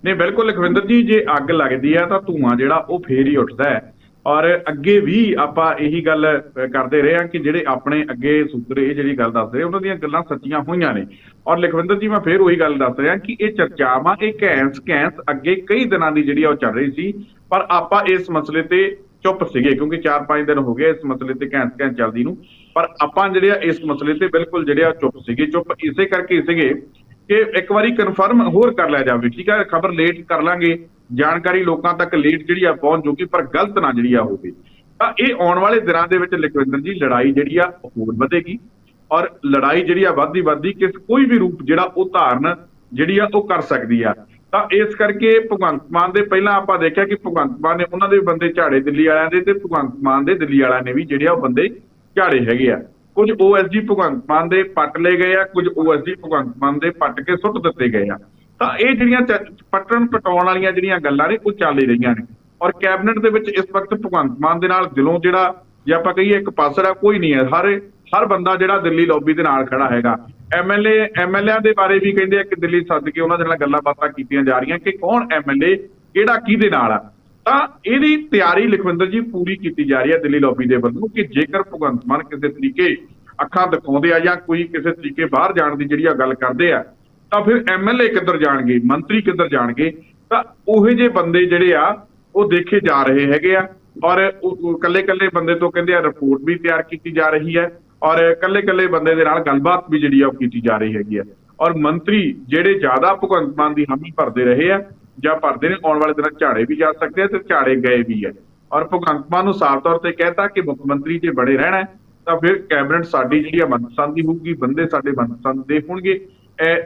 ਨਹੀਂ, ਬਿਲਕੁਲ ਲਖਵਿੰਦਰ ਜੀ, ਜੇ ਅੱਗ ਲੱਗਦੀ ਆ ਤਾਂ ਧੂਆਂ ਜਿਹੜਾ, ਉਹ ਫੇਰ ਹੀ ਉੱਠਦਾ ਹੈ। ਔਰ ਅੱਗੇ ਵੀ ਆਪਾਂ ਇਹੀ ਗੱਲ ਕਰਦੇ ਰਹੇ ਹਾਂ ਕਿ ਜਿਹੜੇ ਆਪਣੇ ਅੱਗੇ ਸੂਤਰ, ਇਹ ਜਿਹੜੀ ਗੱਲ ਦੱਸ ਰਹੇ, ਉਹਨਾਂ ਦੀਆਂ ਗੱਲਾਂ ਸੱਚੀਆਂ ਹੋਈਆਂ ਨੇ। ਔਰ ਲਖਵਿੰਦਰ ਜੀ, ਮੈਂ ਫੇਰ ਉਹੀ ਗੱਲ ਦੱਸ ਰਿਹਾ ਕਿ ਇਹ ਚਰਚਾਵਾਂ, ਇਹ ਘੈਂਸ ਘੈਂਸ ਅੱਗੇ ਕਈ ਦਿਨਾਂ ਦੀ ਜਿਹੜੀ ਆ ਉਹ ਚੱਲ ਰਹੀ ਸੀ, ਪਰ ਆਪਾਂ ਇਸ ਮਸਲੇ ਤੇ ਚੁੱਪ ਸੀਗੇ, ਕਿਉਂਕਿ 4-5 ਦਿਨ ਹੋ ਗਏ ਇਸ ਮਸਲੇ ਤੇ ਘੈਂਸ ਘੈਂਸ ਚੱਲਦੀ ਨੂੰ। ਪਰ ਆਪਾਂ ਜਿਹੜੇ ਆ ਇਸ ਮਸਲੇ ਤੇ ਬਿਲਕੁਲ ਜਿਹੜੇ ਆ ਚੁੱਪ ਸੀਗੇ, ਚੁੱਪ ਇਸੇ ਕਰਕੇ ਸੀਗੇ ਕਿ ਇੱਕ ਵਾਰੀ ਕਨਫਰਮ ਹੋਰ ਕਰ ਲਿਆ ਜਾਵੇ, ਠੀਕ ਹੈ ਖਬਰ ਲੇਟ ਕਰ ਲਾਂਗੇ, ਜਾਣਕਾਰੀ ਲੋਕਾਂ ਤੱਕ ਲੇਟ ਜਿਹੜੀ ਆ ਪਹੁੰਚ ਜੂਗੀ, ਪਰ ਗਲਤ ਨਾ ਜਿਹੜੀ ਆ ਹੋਵੇ। ਤਾਂ ਇਹ ਆਉਣ ਵਾਲੇ ਦਿਨਾਂ ਦੇ ਵਿੱਚ ਲਖਵਿੰਦਰ ਜੀ, ਲੜਾਈ ਜਿਹੜੀ ਆ ਹੋਰ ਵਧੇਗੀ ਔਰ ਲੜਾਈ ਜਿਹੜੀ ਆ ਵੱਧਦੀ ਵੱਧਦੀ ਕਿਸ ਕੋਈ ਵੀ ਰੂਪ ਜਿਹੜਾ ਉਹ ਧਾਰਨ ਜਿਹੜੀ ਆ ਉਹ ਕਰ ਸਕਦੀ ਆ। ਤਾਂ ਇਸ ਕਰਕੇ ਭਗਵੰਤ ਮਾਨ ਦੇ ਪਹਿਲਾਂ ਆਪਾਂ ਦੇਖਿਆ ਕਿ ਭਗਵੰਤ ਮਾਨ ਨੇ ਉਹਨਾਂ ਦੇ ਵੀ ਬੰਦੇ ਝਾੜੇ ਦਿੱਲੀ ਵਾਲਿਆਂ ਦੇ ਤੇ ਭਗਵੰਤ ਮਾਨ ਦੇ ਦਿੱਲੀ ਵਾਲਿਆਂ ਨੇ ਵੀ ਜਿਹੜੇ ਆ ਉਹ ਬੰਦੇ ਝਾੜੇ ਹੈਗੇ ਆ। ਕੁਝ ਓਐਸਜੀ ਭਗਵੰਤ ਮਾਨ ਦੇ ਪੱਟ ਲਏ ਗਏ ਆ, ਕੁਝ ਓਐਸਜੀ ਭਗਵੰਤ ਮਾਨ ਦੇ ਪੱਟ ਕੇ ਸੁੱਟ ਦਿੱਤੇ ਗਏ ਆ। ਤਾਂ ਇਹ ਜਿਹੜੀਆਂ ਚ- ਪੱਟਣ ਪਟਾਉਣ ਵਾਲੀਆਂ ਜਿਹੜੀਆਂ ਗੱਲਾਂ ਨੇ, ਉਹ ਚੱਲ ਹੀ ਰਹੀਆਂ ਨੇ। ਔਰ ਕੈਬਨਿਟ ਦੇ ਵਿੱਚ ਇਸ ਵਕਤ ਭਗਵੰਤ ਮਾਨ ਦੇ ਨਾਲ ਦਿਲੋਂ ਜਿਹੜਾ, ਜੇ ਆਪਾਂ ਕਹੀਏ ਇੱਕ ਪਾਸੜਾ ਕੋਈ ਨਹੀਂ ਹੈ। ਹਰ ਹਰ ਬੰਦਾ ਜਿਹੜਾ ਦਿੱਲੀ ਲੌਬੀ ਦੇ ਨਾਲ ਖੜਾ ਹੈਗਾ। ਐਮਐਲਏ ਐਮਐਲਏਆਂ ਦੇ ਬਾਰੇ ਵੀ ਕਹਿੰਦੇ ਆ ਕਿ ਦਿੱਲੀ ਸੱਦ ਕੇ ਉਹਨਾਂ ਦੇ ਨਾਲ ਗੱਲਾਂ ਬਾਤਾਂ ਕੀਤੀਆਂ ਜਾ ਰਹੀਆਂ ਕਿ ਕੌਣ ਐਮਐਲਏ ਕਿਹੜਾ ਕਿਹਦੇ ਨਾਲ ਆ। ਤਾਂ ਇਹਦੀ ਤਿਆਰੀ ਲਖਵਿੰਦਰ ਜੀ ਪੂਰੀ ਕੀਤੀ ਜਾ ਰਹੀ ਹੈ ਦਿੱਲੀ ਲੌਬੀ ਦੇ ਵੱਲੋਂ ਕਿ ਜੇਕਰ ਭਗਵੰਤ ਮਾਨ ਕਿਸੇ ਤਰੀਕੇ ਅੱਖਾਂ ਦਿਖਾਉਂਦੇ ਆ ਜਾਂ ਕੋਈ ਕਿਸੇ ਤਰੀਕੇ ਬਾਹਰ ਜਾਣ ਦੀ ਜਿਹੜੀ ਆ ਗੱਲ ਕਰਦੇ ਆ, ਤਾਂ ਫਿਰ ਐਮਐਲਏ ਕਿੱਧਰ ਜਾਣਗੇ, ਮੰਤਰੀ ਕਿੱਧਰ ਜਾਣਗੇ, ਤਾਂ ਉਹੇ ਜਿਹੇ ਬੰਦੇ ਜਿਹੜੇ ਆ, ਉਹ ਦੇਖੇ ਜਾ ਰਹੇ ਹੈਗੇ ਆ ਔਰ ਕੱਲੇ ਕੱਲੇ ਬੰਦੇ ਤੋਂ ਕਹਿੰਦੇ ਆ ਰਿਪੋਰਟ ਵੀ ਤਿਆਰ ਕੀਤੀ ਜਾ ਰਹੀ ਹੈ ਔਰ ਕੱਲੇ ਕੱਲੇ ਬੰਦੇ ਦੇ ਨਾਲ ਗੱਲਬਾਤ ਵੀ ਜਿਹੜੀ ਆ ਉਹ ਕੀਤੀ ਜਾ ਰਹੀ ਹੈਗੀ ਆ। ਔਰ ਮੰਤਰੀ ਜਿਹੜੇ ਜ਼ਿਆਦਾ ਭਗਵੰਤ ਮਾਨ ਦੀ ਹਾਮੀ ਭਰਦੇ ਰਹੇ ਆ ਜਾਂ ਭਰਦੇ ਨੇ, ਆਉਣ ਵਾਲੇ ਦਿਨਾਂ ਝਾੜੇ ਵੀ ਜਾ ਸਕਦੇ ਆ ਤੇ ਝਾੜੇ ਗਏ ਵੀ ਆ। ਔਰ ਭਗਵੰਤ ਮਾਨ ਨੂੰ ਸਾਫ਼ ਤੌਰ ਤੇ ਕਹਿਤਾ ਕਿ ਮੁੱਖ ਮੰਤਰੀ ਜੇ ਬੜੇ ਰਹਿਣਾ ਤਾਂ ਫਿਰ ਕੈਬਨਿਟ ਸਾਡੀ ਜਿਹੜੀ ਆ ਮਨਪਸੰਦ ਦੀ ਹੋਊਗੀ, ਬੰਦੇ ਸਾਡੇ ਮਨਪਸੰਦ ਦੇ ਹੋਣਗੇ।